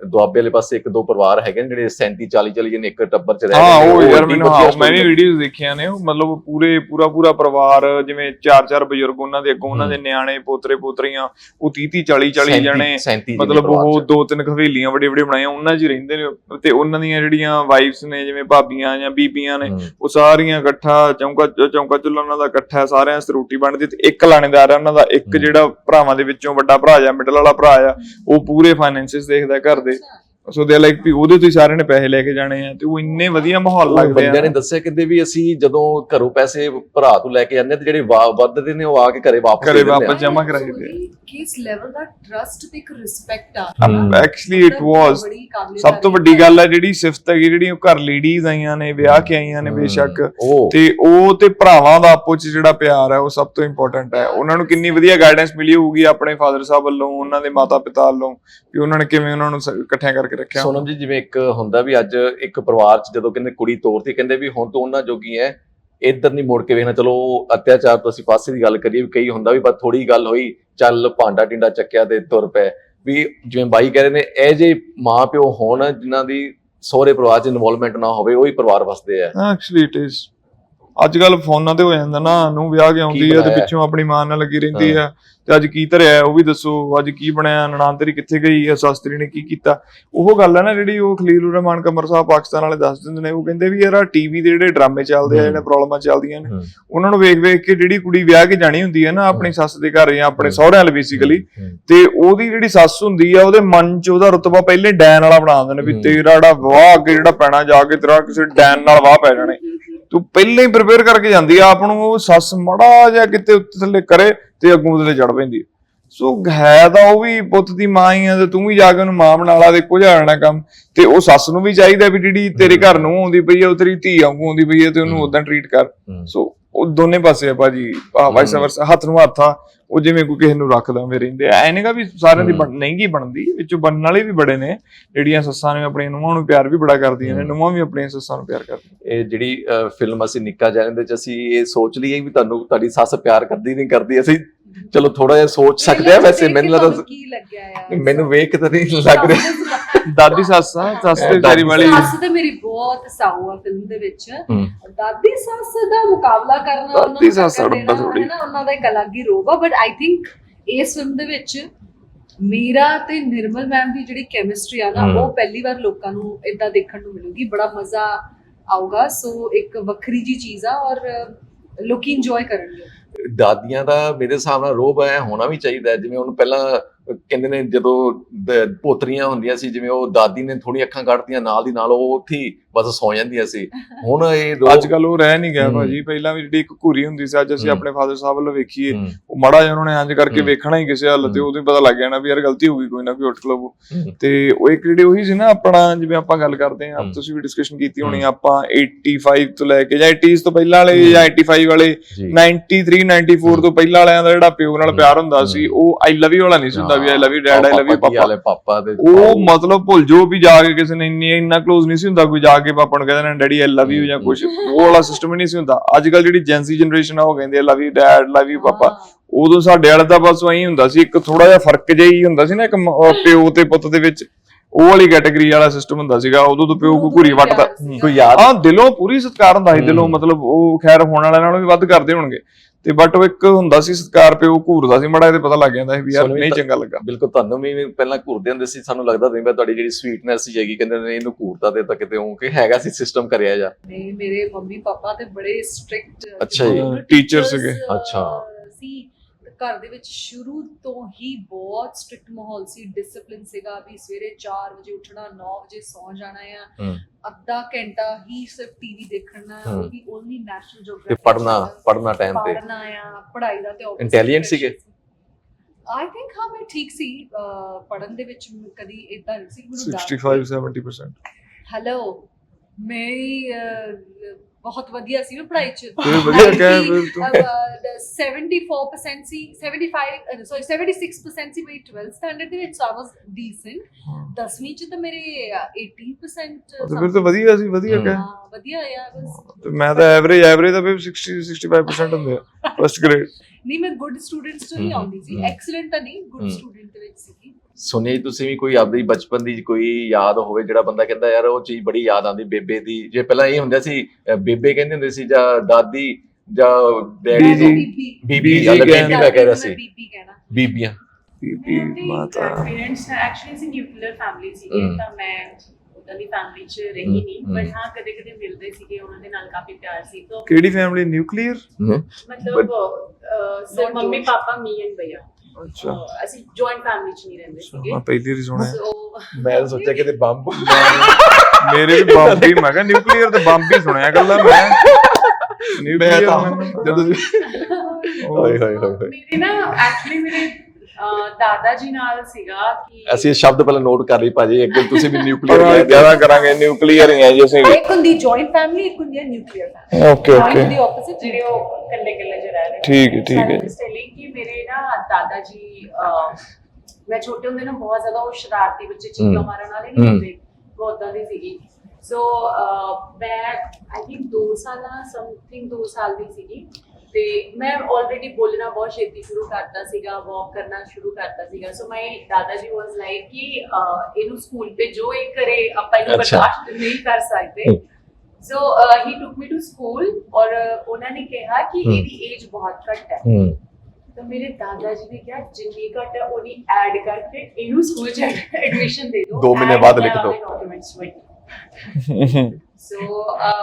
ਦੁਆਬੇ ਵਾਲੇ ਪਾਸੇ ਇੱਕ ਦੋ ਪਰਿਵਾਰ ਹੈਗੇ ਨੇ ਜਿਹੜੇ 37 40 40 ਜਣੇ ਇੱਕ ਟੱਬਰ 'ਚ ਰਹਿ ਹਾਂ ਰਹੇ ਨੇ ਉਹ ਯਾਰ ਮੈਨੂੰ ਹਾਂ ਮੈਂ ਵੀ। ਵੀਡੀਓਜ਼ ਦੇਖੀਆਂ ਨੇ ਉਹ ਮਤਲਬ ਪੂਰੇ ਪੂਰਾ ਪੂਰਾ ਪਰਿਵਾਰ ਜਿਵੇਂ ਚਾਰ ਚਾਰ ਬਜ਼ੁਰਗ ਉਹਨਾਂ ਦੇ ਅੱਗੋਂ ਉਹਨਾਂ ਦੇ ਨਿਆਣੇ ਪੋਤਰੇ ਪੋਤਰੀਆਂ ਉਹ 30 30 40 40 37 ਜਣੇ 37 ਮਤਲਬ ਉਹ। ਦੋ ਤਿੰਨ ਹਵੇਲੀਆਂ ਵੱਡੇ ਵੱਡੇ ਬਣਾਈਆਂ ਉਹਨਾਂ 'ਚ ਹੀ ਰਹਿੰਦੇ ਨੇ ਤੇ ਉਹਨਾਂ ਦੀਆਂ ਜਿਹੜੀਆਂ ਵਾਈਫਸ ਨੇ ਜਿਵੇਂ ਭਾਬੀਆਂ ਜਾਂ ਬੀਬੀਆਂ ਨੇ। ਉਹ ਸਾਰੀਆਂ ਇਕੱਠਾ ਚੌਂਕਾ ਚੌਂਕਾ ਚੁੱਲ੍ਹਾ ਉਹਨਾਂ ਦਾ ਇਕੱਠਾ ਹੈ, ਸਾਰਿਆਂ ਵਾਸਤੇ ਰੋਟੀ ਬਣਦੀ ਤੇ ਇੱਕ ਲਾਣੇਦਾਰ ਹੈ ਉਹਨਾਂ ਦਾ ਇੱਕ। ਜਿਹੜਾ ਭਰਾਵਾਂ ਦੇ ਵਿੱਚੋਂ ਵੱਡਾ ਭਰਾ ਜਾਂ ਮਿਡਲ ਵਾਲਾ ਭਰਾ ਆ ਉਹ ਪੂਰੇ ਫਾਈਨੈਂਸਿਸ ਦੇਖਦਾ ਘਰ ਦੇ ਸੋ ਦੇ ਲਾਈਕ ਵੀ ਉਹਦੇ ਤੋਂ ਹੀ ਸਾਰਿਆਂ ਨੇ ਪੈਸੇ ਲੈ ਕੇ ਜਾਣੇ ਆ ਤੇ ਉਹ ਇੰਨੇ ਵਧੀਆ ਮਾਹੌਲ ਲੱਗਦੇ ਬੰਦਿਆਂ ਨੇ ਆ ਦੱਸਿਆ ਕਹਿੰਦੇ ਵੀ ਅਸੀਂ ਜਦੋਂ ਘਰੋਂ ਪੈਸੇ ਭਰਾ ਤੋਂ ਲੈ ਕੇ ਜਾਂਦੇ ਆ ਤੇ ਜਿਹੜੇ ਵੱਧਦੇ ਨੇ ਉਹ ਆ ਕੇ ਘਰੇ ਵਾਪਸ ਘਰੇ ਆ। ਵਾਪਸ ਜਮ੍ਹਾਂ ਕਰਾਈ ਦੇ ਆ। ਕਿਸ ਲੈਵਲ ਦਾ ਟਰਸਟ ਤੇ ਇੱਕ ਰਿਸਪੈਕਟ ਆ। ਐਕਚੁਅਲੀ ਇਟ ਵਾਸ ਸਭ ਤੋਂ ਵੱਡੀ ਗੱਲ ਹੈ ਜਿਹੜੀ ਸਿਫਤ ਹੈਗੀ ਜਿਹੜੀ ਉਹ ਘਰ ਲੇਡੀਜ਼ ਆਈਆਂ ਨੇ ਵਿਆਹ ਕੇ ਆਈਆਂ ਨੇ ਬੇਸ਼ੱਕ। ਤੇ ਉਹ ਤੇ ਭਰਾਵਾਂ ਦਾ ਆਪੋ ਚ ਜਿਹੜਾ ਪਿਆਰ ਹੈ ਉਹ ਸਭ ਤੋਂ ਇੰਪੋਰਟੈਂਟ ਹੈ ਉਹਨਾਂ ਨੂੰ ਕਿੰਨੀ ਵਧੀਆ ਗਾਈਡੈਂਸ ਮਿਲੀ ਹੋਊਗੀ ਆਪਣੇ ਫਾਦਰ ਸਾਹਿਬ ਵੱਲੋਂ ਉਹਨਾਂ ਦੇ ਮਾਤਾ ਪਿਤਾ ਵੱਲੋਂ ਵੀ ਉਹਨਾਂ ਨੇ ਕਿਵੇਂ ਉਹਨਾਂ ਨੂੰ ਇਕੱਠਿਆਂ ਕਰਕੇ ਰੱਖਿਆ। ਸੋਨਮ ਜੀ ਜਿਵੇਂ ਇੱਕ ਹੁੰਦਾ ਵੀ ਅੱਜ ਇੱਕ ਪਰਿਵਾਰ ਚ ਜਦੋਂ ਕਹਿੰਦੇ ਕੁੜੀ ਤੋਰਤੀ ਕਹਿੰਦੇ ਵੀ ਹੁਣ ਤੋਂ ਉਹਨਾਂ ਜੋਗੀ ਹੈ ਇੱਧਰ ਨਹੀਂ ਮੁੜ ਕੇ ਵੇਖਣਾ। ਚਲੋ ਅਤਿਆਚਾਰ ਤੋਂ ਅਸੀਂ ਪਾਸੇ ਦੀ ਗੱਲ ਕਰੀਏ ਵੀ ਕਈ ਹੁੰਦਾ ਵੀ ਬਸ ਥੋੜੀ ਗੱਲ ਹੋਈ ਚੱਲ ਭਾਂਡਾ ਟਿੰਡਾ ਚੱਕਿਆ ਤੇ ਤੁਰ ਪਏ। ਵੀ ਜਿਵੇਂ ਬਾਈ ਕਹਿ ਰਹੇ ਨੇ ਇਹ ਜੇ ਮਾਂ ਪਿਓ ਹੋਣ ਜਿਨ੍ਹਾਂ ਦੀ ਸਹੁਰੇ ਪਰਿਵਾਰ ਚ ਇਨਵੋਲਵਮੈਂਟ ਨਾ ਹੋਵੇ ਉਹ ਹੀ ਪਰਿਵਾਰ ਵਸਦੇ ਆ। ਐਕਚੁਅਲੀ ਇਟ ਇਜ਼ ਅੱਜ ਕੱਲ ਫੋਨਾਂ ਤੇ ਹੋ ਜਾਂਦਾ ਨਾ ਨੂੰ ਵਿਆਹ ਕੇ ਆਉਂਦੀ ਹੈ ਤੇ? ਪਿੱਛੋਂ ਆਪਣੀ ਮਾਂ ਨਾਲ ਲੱਗੀ ਰਹਿੰਦੀ ਹੈ ਤੇ ਅੱਜ ਕੀ ਧਰਿਆ ਉਹ ਵੀ ਦੱਸੋ ਅੱਜ ਕੀ ਬਣਿਆ ਨਨਾਣ ਤੇਰੀ ਕਿੱਥੇ ਗਈ ਹੈ ਸ਼ਾਸਤਰੀ ਨੇ ਕੀ ਕੀਤਾ ਉਹ ਗੱਲ ਹੈ ਨਾ ਜਿਹੜੀ ਉਹ ਖਲੀਲ ਰਹਿਮਾਨ ਕਮਰ ਸਾਹਿਬ ਪਾਕਿਸਤਾਨ ਵਾਲੇ ਦੱਸ ਦਿੰਦੇ ਨੇ ਉਹ ਕਹਿੰਦੇ ਵੀ ਯਾਰ ਟੀਵੀ ਦੇ ਜਿਹੜੇ ਡਰਾਮੇ ਚੱਲਦੇ ਆ। ਜਿਹੜੇ ਪ੍ਰੋਬਲਮਾਂ ਚੱਲਦੀਆਂ ਨੇ। ਉਹਨਾਂ ਨੂੰ ਵੇਖ ਵੇਖ ਕੇ ਜਿਹੜੀ ਕੁੜੀ ਵਿਆਹ ਕੇ ਜਾਣੀ ਹੁੰਦੀ ਹੈ ਨਾ ਆਪਣੀ ਸੱਸ ਦੇ ਘਰ ਜਾਂ ਆਪਣੇ ਸਹੁਰਿਆਂ ਵਾਲੇ ਬੇਸਿਕਲੀ। ਤੇ ਉਹਦੀ ਜਿਹੜੀ ਸੱਸ ਹੁੰਦੀ ਆ ਉਹਦੇ ਮਨ 'ਚ ਉਹਦਾ ਰਤਬਾ ਪਹਿਲੇ ਡੈਨ ਵਾਲਾ ਬਣਾ ਦਿੰਦੇ ਨੇ ਵੀ। ਤੇਰਾ ਜਿਹੜਾ ਵਾਹ ਅੱਗੇ ਜਿਹੜਾ ਪੈਣਾ ਜਾ ਕੇ ਤੇਰਾ ਕਿਸੇ ਡੈਨ ਨਾਲ ਵਾਹ ਪੈ ਜਾਣੇ ਤੂੰ ਪਹਿਲਾਂ ਹੀ ਪ੍ਰਿਪੇਅਰ ਕਰਕੇ ਜਾਂਦੀ ਆ ਆਪ ਨੂੰ ਉਹ ਸੱਸ ਮੜਾ ਜਾਂ ਕਿਤੇ ਉੱਤੇ ਥੱਲੇ ਕਰੇ ਤੇ ਅੱਗੋਂ ਉਹਦੇ ਚੜ ਪੈਂਦੀ। ਸੋ ਹੈ ਤਾਂ ਉਹ ਵੀ ਪੁੱਤ ਦੀ ਮਾਂ ਹੀ ਆ ਤੇ ਤੂੰ ਵੀ ਜਾ ਕੇ ਉਹਨੂੰ ਮਾਂ ਬਣਾ ਲਾ ਤੇ ਕੁਝ ਜਾਣਾ ਕੰਮ ਤੇ ਉਹ ਸੱਸ ਨੂੰ ਵੀ ਚਾਹੀਦਾ ਵੀ ਜਿਹੜੀ ਤੇਰੇ ਘਰ ਨੂੰ ਆਉਂਦੀ ਪਈ ਆ ਉਹ ਤੇਰੀ ਧੀ ਵਾਂਗੂ ਆਉਂਦੀ ਪਈ ਆ ਤੇ ਉਹਨੂੰ। ਉਦਾਂ ਟਰੀਟ ਕਰ। ਸੋ ਉਹ ਦੋਨੇ ਪਾਸੇ ਆ ਭਾਜੀ ਆ ਵਾਈਸ। ਵਰਸਾ ਹੱਥ ਨੂੰ ਹੱਥ ਆ ਉਹ ਜਿਵੇਂ ਕੋਈ ਕਿਸੇ ਨੂੰ ਰੱਖਦਾ ਮੇ ਰਹਿੰਦੇ ਆ। ਐਨੇਗਾ ਵੀ ਸਾਰਿਆਂ ਦੀ ਕੀ ਬਣਦੀ ਵਿੱਚੋਂ ਬਣਨ ਵਾਲੇ ਵੀ ਬੜੇ ਨੇ ਜਿਹੜੀਆਂ ਸੱਸਾਂ ਨੇ ਆਪਣੀਆਂ ਨੂੰਹਾਂ ਨੂੰ ਪਿਆਰ ਵੀ ਬੜਾ ਕਰਦੀਆਂ ਨੇ। ਨੂੰਹਾਂ ਵੀ ਆਪਣੀਆਂ ਸੱਸਾਂ ਨੂੰ ਪਿਆਰ ਕਰਦੀਆਂ ਇਹ ਜਿਹੜੀ ਫਿਲਮ ਅਸੀਂ ਨਿੱਕਾ ਜਾਣੇ ਦੇ ਚ ਅਸੀਂ ਇਹ ਸੋਚ ਲਈਏ ਵੀ ਤੁਹਾਨੂੰ ਤੁਹਾਡੀ ਸੱਸ ਪਿਆਰ ਕਰਦੀ ਨਹੀਂ ਕਰਦੀ ਅਸੀਂ ਚਲੋ ਥੋੜਾ ਜਿਹਾ ਸੋਚ ਸਕਦੇ ਆ ਵੈਸੇ ਮੈਨੂੰ ਲੱਗਦਾ ਕੀ ਲੱਗਿਆ ਯਾਰ ਮੈਨੂੰ ਵੇਖ ਕੇ ਤਾਂ ਨਹੀਂ ਲੱਗ ਰਿਹਾ। ਦਾਦੀ ਸੱਸ ਆ ਸੱਸ ਤੇ ਤੇਰੀ ਵਾਲੀ ਸੱਸ ਤੇ ਮੇਰੀ ਬਹੁਤ ਸਾਊ ਆ ਫਿਲਮ ਦੇ ਵਿੱਚ। ਦਾਦੀ ਸੱਸ ਦਾ ਮੁਕਾਬਲਾ ਕਰਨਾ ਉਹਨਾਂ ਦਾਦੀ ਸੱਸ ਅੜਬਾ ਦਾ ਇੱਕ ਅਲੱਗ ਹੀ ਰੋਬ ਆ ਬਟ ਆਈ ਥਿੰਕ ਇਸ ਫਿਲਮ ਦੇ ਵਿੱਚ ਮੀਰਾ ਤੇ ਨਿਰਮਲ ਮੈਮ ਦੀ ਜਿਹੜੀ ਕੈਮਿਸਟਰੀ ਆ ਨਾ। ਉਹ ਪਹਿਲੀ ਵਾਰ ਲੋਕਾਂ ਨੂੰ ਇਦਾਂ ਦੇਖਣ ਨੂੰ ਮਿਲੂਗੀ ਬੜਾ ਮਜ਼ਾ ਆਊਗਾ ਸੋ ਇੱਕ ਵੱਖਰੀ ਜੀ ਚੀਜ਼ ਆ ਔਰ ਲੋਕੀ ਇੰਜੋਏ ਕਰਨਗੇ ਦਾਦੀਆਂ ਦਾ ਮੇਰੇ ਹਿਸਾਬ ਨਾਲ ਰੋਬ ਐ ਹੋਣਾ ਵੀ ਚਾਹੀਦਾ ਹੈ। ਜਿਵੇਂ ਉਹਨੂੰ ਪਹਿਲਾਂ ਕਹਿੰਦੇ ਨੇ ਜਦੋਂ ਪੋਤਰੀਆਂ ਹੁੰਦੀਆਂ ਸੀ ਜਿਵੇਂ ਉਹ ਦਾਦੀ ਨੇ ਥੋੜੀ ਅੱਖਾਂ ਕੱਢਤੀਆਂ ਨਾਲ ਦੀ ਨਾਲ ਉਹ ਉੱਥੇ ਹੀ ਬਸ ਸੌ ਜਾਂਦੀਆਂ ਸੀ ਹੁਣ ਇਹ ਰੋਬ ਅੱਜ ਕੱਲ ਉਹ ਰਹਿ ਨਹੀਂ ਗਿਆ। ਭਾਜੀ ਪਹਿਲਾਂ ਵੀ ਜਿਹੜੀ ਇੱਕ ਘੂਰੀ ਹੁੰਦੀ ਸੀ ਅੱਜ ਅਸੀਂ। ਆਪਣੇ ਫਾਦਰ ਸਾਹਿਬ ਵੱਲੋਂ ਵੇਖੀਏ ਉਹ ਮਾੜਾ ਜਿਹਾ ਉਹਨਾਂ ਨੇ ਇੰਜ ਕਰਕੇ। ਵੇਖਣਾ ਹੀ ਕਿਸੇ ਹੱਲ ਤੇ। ਉਦੋਂ ਹੀ ਪਤਾ ਲੱਗ ਜਾਣਾ ਵੀ ਯਾਰ ਗਲਤੀ ਹੋ ਗਈ ਕੋਈ ਨਾ ਕੋਈ ਉੱਠ ਲਵੋ ਤੇ ਉਹ ਇੱਕ ਜਿਹੜੀ ਉਹੀ ਸੀ ਨਾ ਆਪਣਾ ਜਿਵੇਂ ਆਪਾਂ ਗੱਲ ਕਰਦੇ ਆਂ। ਤੁਸੀਂ ਵੀ ਡਿਸਕਸ਼ਨ ਕੀਤੀ ਹੋਣੀ। ਆਪਾਂ 85 ਤੋਂ ਲੈ ਕੇ ਜਾਂ 80s ਤੋਂ ਪਹਿਲਾਂ ਵਾਲੇ। ਜਾਂ 85 ਵਾਲੇ ਜੀ 93 94 ਤੋਂ ਪਹਿਲਾਂ ਵਾਲਿਆਂ ਦਾ ਜਿਹੜਾ ਪਿਓ ਨਾਲ। ਪਿਆਰ ਹੁੰਦਾ ਸੀ। ਉਹ ਆਈ ਲਵ ਯੂ ਵਾਲਾ ਨਹੀਂ ਸੀ ਹੁੰਦਾ ਵੀ I love you dad I love you ਪਾਪਾ ਉਹ ਮਤਲਬ ਭੁੱਲ ਜੋ ਵੀ ਜਾ ਕੇ ਕਿਸੇ ਨੇ ਇੰਨੀ ਇੰਨਾ ক্লোਜ਼ ਨਹੀਂ ਸੀ ਹੁੰਦਾ ਕੋਈ ਜਾ ਕੇ ਪਾਪਾ ਨੂੰ ਕਹਿੰਦਾ ਨਾ ਡੈਡੀ ਆਈ ਲਵ ਯੂ ਜਾਂ ਕੁਝ ਉਹ ਵਾਲਾ ਸਿਸਟਮ ਹੀ ਨਹੀਂ ਸੀ ਹੁੰਦਾ। ਅੱਜ ਕੱਲ ਜਿਹੜੀ ਜੈਂਸੀ ਜਨਰੇਸ਼ਨ ਆ ਉਹ ਕਹਿੰਦੇ love you dad love you ਪਾਪਾ। ਉਦੋਂ ਸਾਡੇ ਵਾਲੇ ਤਾਂ ਬਸ ਐਂ ਹੁੰਦਾ ਸੀ ਇੱਕ ਥੋੜਾ ਜਿਹਾ ਫ਼ਰਕ ਜਿਹਾ ਹੀ ਹੁੰਦਾ ਸੀ ਨਾ ਇੱਕ ਪਿਓ ਤੇ ਪੁੱਤ ਦੇ ਵਿੱਚ। ਉਹ ਵਾਲੀ ਕੈਟਾਗਰੀ ਵਾਲਾ ਸਿਸਟਮ ਹੁੰਦਾ ਸੀਗਾ ਉਦੋਂ ਤੋਂ ਪਿਓ ਕੋ ਘੂਰੀ ਵੱਟਦਾ। ਕੋਈ ਯਾਦ? ਹਾਂ ਦਿਲੋਂ ਪੂਰੀ ਸਤਿਕਾਰ ਹੁੰਦਾ ਸੀ ਦਿਲੋਂ। ਮਤਲਬ ਉਹ ਖੈਰ ਹੋਣ ਵਾਲਿਆਂ ਨਾਲੋਂ ਵੀ ਵੱਧ ਕਰਦੇ ਹੋਣਗੇ। ਤੇ ਬਟ ਉਹ ਇੱਕ ਹੁੰਦਾ ਸੀ ਸਤਿਕਾਰ ਪਿਓ ਘੂਰਦਾ ਸੀ ਮੜਾ ਇਹਦੇ ਪਤਾ ਲੱਗ ਜਾਂਦਾ ਸੀ ਵੀ ਯਾਰ ਨਹੀਂ ਤਾਂ- ਚੰਗਾ ਲੱਗਾ ਬਿਲਕੁਲ ਤੁਹਾਨੂੰ ਵੀ ਪਹਿਲਾਂ ਘੂਰਦੇ ਹੁੰਦੇ ਸੀ ਸਾਨੂੰ ਲੱਗਦਾ ਨਹੀਂ ਤੁਹਾਡੀ ਜਿਹੜੀ ਸਵੀਟਨੈਸ ਹੈਗੀ ਕਹਿੰਦੇ ਨੇ ਇਹਨੂੰ ਘੂਰਤਾ ਦੇ ਤਾਂ ਕਿਤੇ ਉਹ ਕਿ ਹੈਗਾ ਸੀ ਸਿਸਟਮ ਕਰਿਆ ਜਾ ਨਹੀਂ ਮੇਰੇ ਮੰਮੀ ਪਾਪਾ ਤੇ ਬੜੇ ਸਟ੍ਰਿਕਟ ਅੱਛਾ ਜੀ। Teacher ਸੀਗੇ। ਅੱਛਾ। ਸੀ ਘਰ ਦੇ ਵਿੱਚ ਸ਼ੁਰੂ ਤੋਂ ਹੀ ਬਹੁਤ ਸਟ੍ਰਿਕਟ ਮਾਹੌਲ ਸੀ ਡਿਸਪਲਿਨ ਸੀਗਾ ਵੀ ਸਵੇਰੇ 4 ਵਜੇ ਉੱਠਣਾ 9 ਵਜੇ ਸੌਂ ਜਾਣਾ ਆ। ਅੱਧਾ ਘੰਟਾ ਹੀ ਸਿਰਫ ਟੀਵੀ ਦੇਖਣਾ। ਉਹ ਵੀ ਓਨਲੀ ਨੈਸ਼ਨਲ ਜੀਓਗ੍ਰਾਫੀ ਪੜਨਾ ਪੜਨਾ ਟਾਈਮ ਤੇ ਪੜਨਾ ਆ ਪੜ੍ਹਾਈ ਦਾ ਤੇ Intelligent ਸੀਗੇ? ਆਈ ਥਿੰਕ ਹਾਂ ਮੈਂ ਠੀਕ ਸੀ ਪੜਨ ਦੇ ਵਿੱਚ ਕਦੀ ਇਦਾਂ ਨਹੀਂ ਸੀ ਮੈਨੂੰ ਡਰ 65 70% ਹੈਲੋ ਮੇਰੀ ਬਹੁਤ ਵਧੀਆ ਸੀ ਮੈਂ ਪੜ੍ਹਾਈ ਚ। ਤੇ ਵਧੀਆ ਕਹਿ ਫਿਰ ਤੂੰ। ਅਹ, 74% ਸੀ 75 ਸੌਰੀ 76% ਸੀ ਮੇਰੀ 12th ਸਟੈਂਡਰਡ ਦੇ ਵਿੱਚ ਸੋ ਆਈ ਵਾਸ ਡੀਸੈਂਟ 10ਵੀਂ ਚ ਤਾਂ ਮੇਰੇ ਅਹ, 80% ਤੇ ਫਿਰ ਤਾਂ ਵਧੀਆ ਸੀ ਵਧੀਆ। ਕਹਿ। ਹਾਂ ਵਧੀਆ ਆ ਬਸ। ਤੇ ਮੈਂ ਤਾਂ ਐਵਰੇਜ ਐਵਰੇਜ ਤਾਂ ਫਿਰ 60 65% ਹੁੰਦੇ ਆ ਫਸਟ ਗ੍ਰੇਡ ਨਹੀਂ ਮੈਂ ਗੁੱਡ ਸਟੂਡੈਂਟਸ ਤੋਂ ਹੀ ਹਮ, ਆਉਂਦੀ ਸੀ। ਹਮ। ਐਕਸਲੈਂਟ ਤਾਂ ਨਹੀਂ ਗੁੱਡ ਹਮ। ਸਟੂਡੈਂਟ ਦੇ ਵਿੱਚ ਸੀ ਸੁਣਿਆ ਜੀ ਤੁਸੀਂ ਵੀ ਕੋਈ ਆਪਦੀ ਬਚਪਨ ਦੀ ਕੋਈ ਯਾਦ ਹੋਵੇ ਜਿਹੜਾ ਬੰਦਾ ਕਹਿੰਦਾ ਯਾਰ ਉਹ ਚੀਜ਼ ਬੜੀ ਯਾਦ ਆਉਂਦੀ ਬੇਬੇ ਦੀ ਜੇ ਪਹਿਲਾਂ ਇਹ ਹੁੰਦਾ ਸੀ ਬੇਬੇ ਕਹਿੰਦੇ ਹੁੰਦੇ ਸੀ ਜਾਂ ਦਾਦੀ ਜਾਂ ਡੈਡੀ। ਜੀ ਬੀਬੀ ਕਹਿ- ਬੀਬੀ ਮੈਂ ਕਹਿ ਰਿਹਾ ਸੀ ਬੀਬੀ ਕਹਿਣਾ ਬੀਬੀਆਂ ਬੀਬੀ ਮਾਤਾ ਪੇਰੈਂਟਸ ਐਕਚੁਅਲੀ ਸੀ ਨਿਊਕਲੀਅਰ ਫੈਮਿਲੀ ਸੀ। ਤਾਂ ਮੈਂ ਉਦਾਂ ਦੀ ਫੈਮਿਲੀ ਚ ਰਹੀ ਨਹੀਂ। ਬਟ ਹਾਂ ਕਦੇ ਕਦੇ ਮਿਲਦੇ ਸੀਗੇ ਉਹਨਾਂ ਦੇ ਨਾਲ ਕਾਫੀ ਪਿਆਰ ਸੀ ਤਾਂ ਕਿਹੜੀ ਫੈਮਿਲੀ ਨਿਊਕਲੀਅਰ ਮਤਲਬ Not mummy. Papa me and ਭਈਆ ਅੱਛਾ। ਅਸੀਂ ਜੁਆਇੰਟ ਫੈਮਿਲੀ ਚ ਨਹੀਂ ਰਹਿੰਦੇ ਸੀਗੇ। ਮੈਂ ਪਹਿਲੀ ਵਾਰੀ ਸੁਣਿਆ। ਸੋ ਮੈਂ ਤਾਂ ਸੋਚਿਆ ਕਿਤੇ ਬੰਬ ਮੇਰੇ ਵੀ ਬੰਬ ਹੀ ਮੈਂ ਕਿਹਾ ਨਿਊਕਲੀਅਰ ਤੇ ਬੰਬ ਹੀ ਸੁਣਿਆ ਗੱਲਾਂ ਮੈਂ। ਮੈਂ ਨਿਊਕਲੀਅਰ ਜਦੋਂ ਹੋਏ ਹੋਏ ਹੋਏ। ਮੇਰੇ ਨਾ ਐਕਚੁਅਲੀ ਮੇਰੇ ਦਾਦਾ ਜੀ ਨਾਲ ਸੀਗਾ ਕਿ ਅਸੀਂ ਇਹ ਸ਼ਬਦ ਪਹਿਲਾਂ ਨੋਟ ਕਰ ਲਈ ਭਾਜੀ ਇੱਕ ਦਿਨ ਤੁਸੀਂ ਵੀ ਨਿਊਕਲੀਅਰ ਜ਼ਿਆਦਾ ਕਰਾਂਗੇ ਨਿਊਕਲੀਅਰ ਹੀ ਹੈ ਜੀ ਅਸੀਂ ਇੱਕ ਹੁੰਦੀ ਜੁਆਇੰਟ ਫੈਮਿਲੀ ਇੱਕ ਹੁੰਦੀ ਹੈ ਨਿਊਕਲੀਅਰ ਫੈਮਿਲੀ ਓਕੇ ਓਕੇ ਦੀ ਆਪੋਜ਼ਿਟ ਜਿਹੜੇ ਉਹ ਇਕੱਲੇ ਇਕੱਲੇ ਜਿਹੇ ਰਹਿ ਰਹੇ ਠੀਕ ਹੈ, ਠੀਕ ਹੈ। ਟੈਲਿੰਗ ਕਿ ਮੇਰੇ ਨਾ ਦਾਦਾ ਜੀ ਮੈਂ ਛੋਟੇ ਹੁੰਦੇ ਨਾ ਬਹੁਤ ਜ਼ਿਆਦਾ ਉਹ ਸ਼ਰਾਰਤੀ ਬੱਚੇ ਚੀਕਾਂ। ਮਾਰਨ ਵਾਲੇ ਨਹੀਂ। ਹੁੰਦੇ ਉਦਾਂ ਦੀ ਸੀਗੀ ਸੋ ਮੈਂ ਆਈ ਥਿੰਕ 2 ਸਾਲਾਂ ਸਮਥਿੰਗ 2 ਸਾਲ ਦੀ ਸੀਗੀ ਤੇ ਮੈਂ ਆਲਰੇਡੀ ਬੋਲਣਾ ਬਹੁਤ ਛੇਤੀ ਸ਼ੁਰੂ ਕਰਤਾ ਸੀਗਾ ਵਾਕ ਕਰਨਾ ਸ਼ੁਰੂ ਕਰਤਾ ਸੀਗਾ ਸੋ ਮਾਈ ਦਾਦਾ ਜੀ ਵਾਸ ਲਾਈਕ ਕਿ ਇਹਨੂੰ ਸਕੂਲ ਭੇਜੋ ਇਹ ਕਰੇ ਆਪਾਂ ਇਹਨੂੰ। ਬਰਦਾਸ਼ਤ ਨਹੀਂ ਕਰ ਸਕਦੇ। ਸੋ ਹੀ ਟੁਕ ਮੀ ਟੂ ਸਕੂਲ ਔਰ ਉਹਨਾਂ ਨੇ ਕਿਹਾ ਕਿ। ਇਹਦੀ ਏਜ ਬਹੁਤ ਘੱਟ ਹੈ ਤਾਂ ਮੇਰੇ ਦਾਦਾ ਜੀ ਨੇ ਕਿਹਾ ਜਿੰਨੀ ਘੱਟ ਹੈ ਉਹਦੀ ਐਡ ਕਰਕੇ ਇਹਨੂੰ ਸਕੂਲ ਚ ਐਡਮਿਸ਼ਨ ਦੇ ਦਿਓ ਦੋ ਮਹੀਨੇ ਬਾਅਦ ਲਿਖ ਦਿਓ। ਸੋ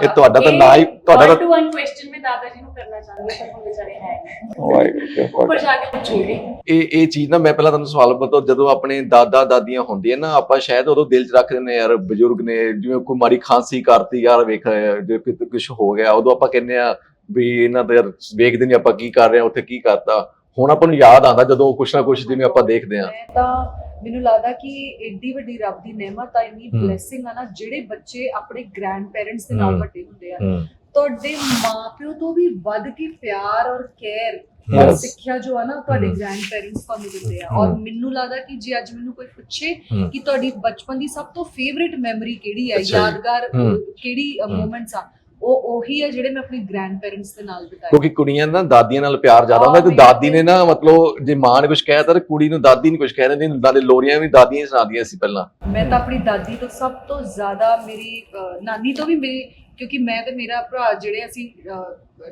ਇਹ ਤੁਹਾਡਾ ਤਾਂ ਨਾ ਹੀ- ਤੁਹਾਡਾ ਤਾਂ- ਟੂ ਵਨ ਕੁਐਸਚਨ ਮੈਂ ਦਾਦਾ ਜੀ ਨੂੰ ਕਰਨਾ ਚਾਹੁੰਦੀ ਹਾਂ ਹੁਣ ਵਿਚਾਰੇ ਹੈ ਉੱਪਰ ਜਾ ਕੇ ਪੁੱਛੂਗੀ। ਇਹ ਇਹ ਚੀਜ਼ ਨਾ ਮੈਂ ਪਹਿਲਾਂ ਤੁਹਾਨੂੰ ਸਵਾਲ ਬਤਾਉ ਜਦੋਂ ਆਪਣੇ ਦਾਦਾ ਦਾਦੀਆਂ ਹੁੰਦੀਆਂ ਨਾ ਆਪਾਂ ਸ਼ਾਇਦ ਉਦੋਂ ਦਿਲ 'ਚ ਰੱਖਦੇ ਨੇ ਯਾਰ ਬਜ਼ੁਰਗ ਨੇ ਜਿਵੇਂ ਕੋਈ ਮਾੜੀ ਖਾਂਸੀ ਕਰਤੀ ਯਾਰ ਵੇਖ ਜੇ ਕਿਤੇ ਕੁਝ ਹੋ ਗਿਆ ਉਦੋਂ ਆਪਾਂ ਕਹਿੰਦੇ ਆ ਵੀ ਇਹਨਾਂ ਦਾ ਯਾਰ ਵੇਖਦੇ ਨਹੀਂ ਆਪਾਂ ਕੀ ਕਰ ਰਹੇ ਆ ਉੱਥੇ ਕੀ ਕਰਤਾ। ਹੁਣ ਆਪਾਂ ਨੂੰ ਯਾਦ ਆਉਂਦਾ ਜਦੋਂ ਕੁਛ ਨਾ ਕੁਛ ਜਿਵੇਂ ਆਪਾਂ ਦੇਖਦੇ ਆ ਤਾਂ ਮੈਨੂੰ ਲੱਗਦਾ ਕਿ ਏਡੀ ਵੱਡੀ ਰੱਬ ਦੀ ਨੇਮਤ ਆ ਇੰਨੀ। ਬਲੇਸਿੰਗ ਆ ਨਾ ਜਿਹੜੇ ਬੱਚੇ ਆਪਣੇ ਗ੍ਰੈਂਡ ਪੇਰੈਂਟਸ ਦੇ ਨਾਲ। ਵੱਡੇ ਹੁੰਦੇ ਆ ਤੁਹਾਡੇ ਮਾਪਿਓ ਤੋਂ ਵੀ ਵੱਧ ਕੇ ਪਿਆਰ ਔਰ ਕੇਅਰ ਔਰ. ਸਿੱਖਿਆ ਜੋ ਆ ਨਾ ਤੁਹਾਡੇ। ਗ੍ਰੈਂਡ ਪੇਰੈਂਟਸ ਤੁਹਾਨੂੰ ਦਿੰਦੇ ਆ ਔਰ। ਮੈਨੂੰ ਲੱਗਦਾ ਕਿ ਜੇ ਅੱਜ ਮੈਨੂੰ ਕੋਈ ਪੁੱਛੇ। ਕਿ ਤੁਹਾਡੀ ਬਚਪਨ ਦੀ ਸਭ ਤੋਂ ਫੇਵਰਿਟ ਮੈਮਰੀ ਕਿਹੜੀ ਹੈ। ਯਾਦਗਾਰ। ਕਿਹੜੀ। ਮੂਮੈਂਟਸ ਆ ਉਹ ਉਹੀ ਹੈ ਜਿਹੜੇ ਮੈਂ ਆਪਣੇ ਗ੍ਰੈਂਡ ਪੇਰੈਂਟਸ ਦੇ ਨਾਲ ਬਿਤਾਏ। ਕਿਉਂਕਿ ਕੁੜੀਆਂ ਦਾ ਨਾ ਦਾਦੀਆਂ ਨਾਲ ਪਿਆਰ ਜ਼ਿਆਦਾ ਹੁੰਦਾ ਤੇ ਦਾਦੀ ਨੇ ਨਾ ਮਤਲਬ ਜੇ ਮਾਂ ਨੇ ਕੁਝ ਕਹਿ ਤਾ ਕੁੜੀ ਨੂੰ ਦਾਦੀ ਨੇ ਕੁਝ ਕਹਿ ਦਿੰਦੀ ਨਾਲੇ ਲੋਰੀਆਂ ਵੀ ਦਾਦੀਆਂ ਹੀ ਸੁਣਾਉਂਦੀਆਂ ਸੀ ਪਹਿਲਾਂ। ਮੈਂ ਤਾਂ ਆਪਣੀ ਦਾਦੀ ਤੋਂ ਸਭ ਤੋਂ ਜ਼ਿਆਦਾ ਮੇਰੀ ਨਾਨੀ ਤੋਂ ਵੀ ਮੇਰੀ ਕਿਉਂਕਿ ਮੈਂ ਤੇ ਮੇਰਾ ਭਰਾ ਜਿਹੜੇ ਅਸੀਂ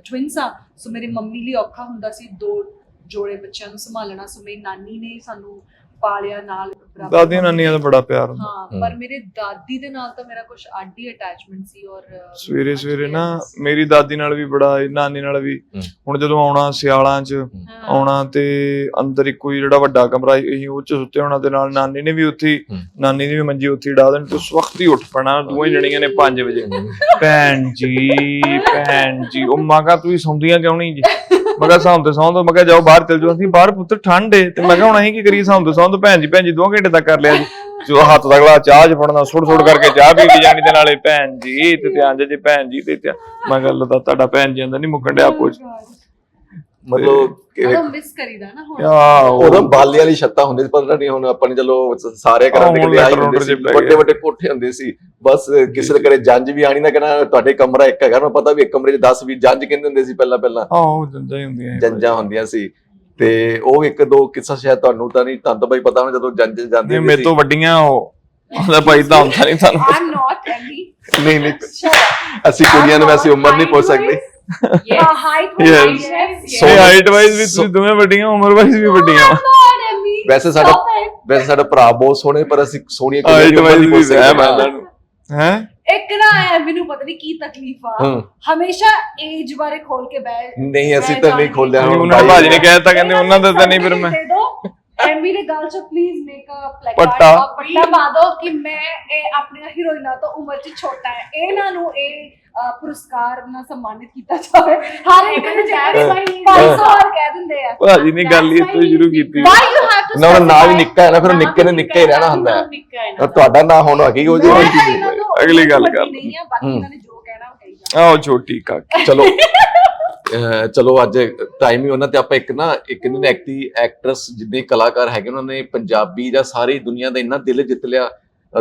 ਟਵਿਨਸ ਆ ਸੋ ਮੇਰੀ ਮੰਮੀ ਲਈ ਔਖਾ ਹੁੰਦਾ ਸੀ ਦੋ ਜੋੜੇ ਬੱਚਿਆਂ ਨੂੰ ਸੰਭਾਲਣਾ ਸੋ ਮੇਰੀ ਨਾਨੀ ਨੇ ਸਾਨੂੰ ਪਾਲਿਆ ਨਾਲ ਬਰਾਬਰ ਦਾਦੀਆਂ ਨਾਨੀਆਂ ਦਾ ਬੜਾ ਪਿਆਰ ਹੁੰਦਾ ਹਾਂ ਹਮ। ਪਰ ਮੇਰੇ ਦਾਦੀ ਦੇ ਨਾਲ ਤਾਂ ਮੇਰਾ ਕੁਝ ਅੱਡ ਹੀ ਅਟੈਚਮੈਂਟ ਸੀ ਔਰ ਸਵੇਰੇ ਅੱਜ ਸਵੇਰੇ ਵੀ ਨਾ। ਮੇਰੀ ਦਾਦੀ ਨਾਲ ਵੀ ਬੜਾ ਨਾਨੀ ਨਾਲ ਵੀ ਹਮ। ਹੁਣ ਜਦੋਂ ਆਉਣਾ ਸਿਆਲਾਂ 'ਚ ਹਾਂ। ਆਉਣਾ ਤੇ ਅੰਦਰ ਇੱਕੋ ਹੀ ਜਿਹੜਾ ਵੱਡਾ ਕਮਰਾ ਸੀ, ਅਸੀਂ ਉਹ 'ਚ ਸੁੱਤੇ ਹੋਣਾ ਤੇ ਨਾਲ ਨਾਨੀ ਨੇ ਵੀ ਉੱਥੇ ਹੀ- ਹਮ। ਨਾਨੀ ਦੀ ਵੀ ਮੰਜੀ ਉੱਥੇ ਹੀ ਡਾ ਦੇਣੀ ਤੇ ਉਸ ਵਕਤ ਹੀ ਉੱਠ ਪੈਣਾ ਦੋਵੇਂ ਜਣੀਆਂ ਨੇ 5 ਵਜੇ ਭੈਣ ਜੀ ਭੈਣ ਜੀ ਉਹ ਮੈਂ ਕਿਹਾ ਤੁਸੀਂ ਸੌਂਦੀਆਂ ਕਿਉਂ ਨਹੀਂ ਜੀ ਮੈਂ ਕਿਹਾ ਸੌਂ ਤੇ ਸੌਂ ਦੋ ਮੈਂ ਕਿਹਾ ਜਾਓ ਬਾਹਰ ਚਲ ਜਾਓ। ਅਸੀਂ ਬਾਹਰ ਪੁੱਤਰ ਠੰਡ ਏ, ਤੇ ਮੈਂ ਕਿਹਾ ਹੁਣ ਅਸੀਂ ਕੀ ਕਰੀਏ? ਸੌਂ ਤੇ ਸੌਂ ਦੋ ਭੈਣ ਜੀ ਭੈਣ ਜੀ 2 ਘੰਟੇ ਤੱਕ ਕਰ ਲਿਆ ਜੀ। ਜੋ ਹੱਥ ਦਾ ਗਲਾ ਚਾਹ ਚ ਫੜਨਾ ਸੁੜ ਸੁੜ ਕਰਕੇ ਚਾਹ ਪੀ ਕੇ ਜਾਣੀ ਤੇ ਨਾਲੇ। ਭੈਣ ਜੀ, ਤੇ ਧਿਆਨ ਜੇ ਭੈਣ ਜੀ ਤੇ ਧਿਆਨ- ਮੈਂ ਗੱਲ ਤਾਂ ਤੁਹਾਡਾ ਭੈਣ ਜੀ ਆਂਦਾ ਨਹੀਂ ਮੁੱਕਣ ਡਿਆ ਪੁੱਛ ਮਤਲਬ ਕਿ ਉਦੋਂ ਮਿਸ ਕਰੀਦਾ ਨਾ ਹੁਣ। ਆ ਉਦੋਂ ਬਾਲੇ ਵਾਲੀ ਛੱਤਾਂ ਹੁੰਦੀ ਸੀ ਪਤਾ ਨਹੀਂ ਹੁਣ ਆਪਾਂ ਨੇ ਚਲੋ ਸ- ਸਾਰੇ ਘਰਾਂ ਦੇ ਹੁਣ ਕਿਤੇ ਆਈ ਲੈਟਰ ਹੁੰਦੇ ਲੂਟਰ ਸੀ ਜਿਹੇ ਪੈ ਵੱਡੇ ਗਏ। ਵੱਡੇ ਕੋਠੇ ਹੁੰਦੇ ਸੀ ਬਸ ਕਿਸੇ ਦੇ ਘਰੇ ਜੰਜ ਵੀ ਆਣੀ ਨਾ ਕਹਿਣਾ ਤੁਹਾਡੇ ਕਮਰਾ ਇੱਕ ਹੈਗਾ ਨਾ ਪਤਾ ਵੀ ਇੱਕ ਕਮਰੇ 'ਚ 10 20 ਜੰਜ ਕਹਿੰਦੇ ਹੁੰਦੇ ਸੀ ਪਹਿਲਾਂ ਪਹਿਲਾਂ। ਆਹੋ ਜੰਜਾਂ ਹੀ ਹੁੰਦੀਆਂ ਸੀ। ਜੰਜਾਂ ਹੁੰਦੀਆਂ ਸੀ। ਤੇ ਉਹ ਇੱਕ ਦੋ ਕਿੱਸਾ ਸ਼ਾਇਦ ਤੁਹਾਨੂੰ ਤਾਂ ਨਹੀਂ ਤੁਹਾਨੂੰ ਤਾਂ ਬਈ ਪਤਾ ਹੋਣਾ ਜਦੋਂ ਜੰਜ ਜਾਂਦੇ ਮੇਰੇ ਤੋਂ ਵੱਡੀਆਂ ਉਹ ਉਹਦਾ ਭਾਈ ਤਾਂ ਹੁੰਦਾ ਨਹੀਂ ਤੁਹਾਨੂੰ ਆਮ ਨਾਟ ਐਮੀ ਨਹੀਂ ਨਹੀਂ। ਅਸੀਂ ਕੁੜੀਆਂ ਨੂੰ ਵੈਸੇ ਉਮਰ ਨਹੀਂ ਪੁੱਛ ਸਕਦੇ। Yes height Yes. So- height wise ਵੀ ਤੁਸੀਂ ਦੋਵੇਂ ਵੱਡੀਆਂ ਉਮਰ ਵਾਈਜ਼ ਵੀ ਵੱਡੀਆਂ। ਵੈਸੇ ਸਾਡਾ ਵੈਸੇ ਸਾਡਾ ਭਰਾ ਬਹੁਤ ਸੋਹਣੇ ਪਰ ਅਸੀਂ ਸੋਹਣੀਆਂ ਦੀ ਉਮਰ ਵੀ ਪੁੱਛ ਹੈ ਮੈਂ ਇਹਨਾਂ ਨੂੰ। ਹੈ? ਇੱਕ ਨਾ ਹੈ ਮੈਨੂੰ ਪਤਾ ਨਹੀਂ ਕੀ ਤਕਲੀਫ ਆ। ਹਮੇਸ਼ਾ ਏਜ ਬਾਰੇ ਖੋਲ ਕੇ ਬਹਿ ਨਹੀਂ ਅਸੀਂ ਤਾਂ ਨਹੀਂ ਖੋਲਿਆ ਹੁਣ ਭਾਜੀ ਨੇ ਕਹਿ ਦਿੱਤਾ ਕਹਿੰਦੇ ਉਹਨਾਂ ਦਾ ਤਾਂ ਨਹੀਂ ਫਿਰ ਮੈਂ ਦੇ ਦੋ। ਐਮੀ ਦੇ ਗੱਲ ਚ ਪਲੀਜ਼ ਮੇਕ ਅ ਪਲੈਕਾਰਡ ਪੱਟਾ। ਪੱਟਾ ਪਾ ਦੋ ਕਿ ਮੈਂ ਇਹ ਆਪਣੀਆਂ ਹੀਰੋਇਨਾਂ ਤੋਂ ਉਮਰ ਚ ਛੋਟਾ ਹੈ ਇਹਨਾਂ ਨੂੰ ਇਹ ਅ, ਪੁਰਸਕਾਰ ਨਾਲ ਸਨਮਾਨਿਤ ਕੀਤਾ ਜਾਵੇ। ਹਰ ਇੱਕ ਨੂੰ why he- 500 ਵਾਰ ਕਹਿ ਦਿੰਦੇ ਆ। ਭਾਜੀ ਨੇ ਗੱਲ ਹੀ ਇੱਥੋਂ ਸ਼ੁਰੂ ਕੀਤੀ। why you have to ਨਾ ਉਹਦਾ ਨਾਂ ਵੀ specify- ਨਿੱਕਾ ਹੈ ਨਾ ਫਿਰ ਉਹ ਨਿੱਕੇ ਨੇ ਨਿੱਕੇ ਹੀ ਰਹਿਣਾ ਹੁੰਦਾ ਹੈ। ਨਿੱਕਾ ਹੈ ਤਾਂ ਤੁਹਾਡਾ ਨਾਂ ਹੁਣ ਹੈਗੀ ਉਹ ਮੈਂ ਜੀ ਇਹਨਾਂ ਤੋਂ ਅਗਲੀ ਗੱਲ ਵੱਡੀ ਕਰ। ਨਹੀਂ ਆ ਬਾਕੀ ਹੂੰ। ਇਹਨਾਂ ਨੇ ਜੋ ਕਹਿਣਾ ਉਹ ਕਹੀ ਜਾਣਾ ਆਓ ਛੋਟੀ ਕਾਕੀ। ਚਲੋ। ਚਲੋ ਅੱਜ ਟਾਈਮ ਹੀ ਉਹਨਾਂ ਤੇ ਆਪਾਂ ਇੱਕ ਨਾ, ਇੱਕ ਇਹਨਾਂ ਨੇ ਐਕਟੀ ਐਕਟਰਸ ਜਿੰਨੇ ਕਲਾਕਾਰ ਹੈਗੇ ਉਹਨਾਂ ਨੇ ਪੰਜਾਬੀ ਜਾਂ ਸਾਰੀ ਦੁਨੀਆ ਦਾ ਇੰਨਾ ਦਿਲ ਜਿੱਤ ਲਿਆ।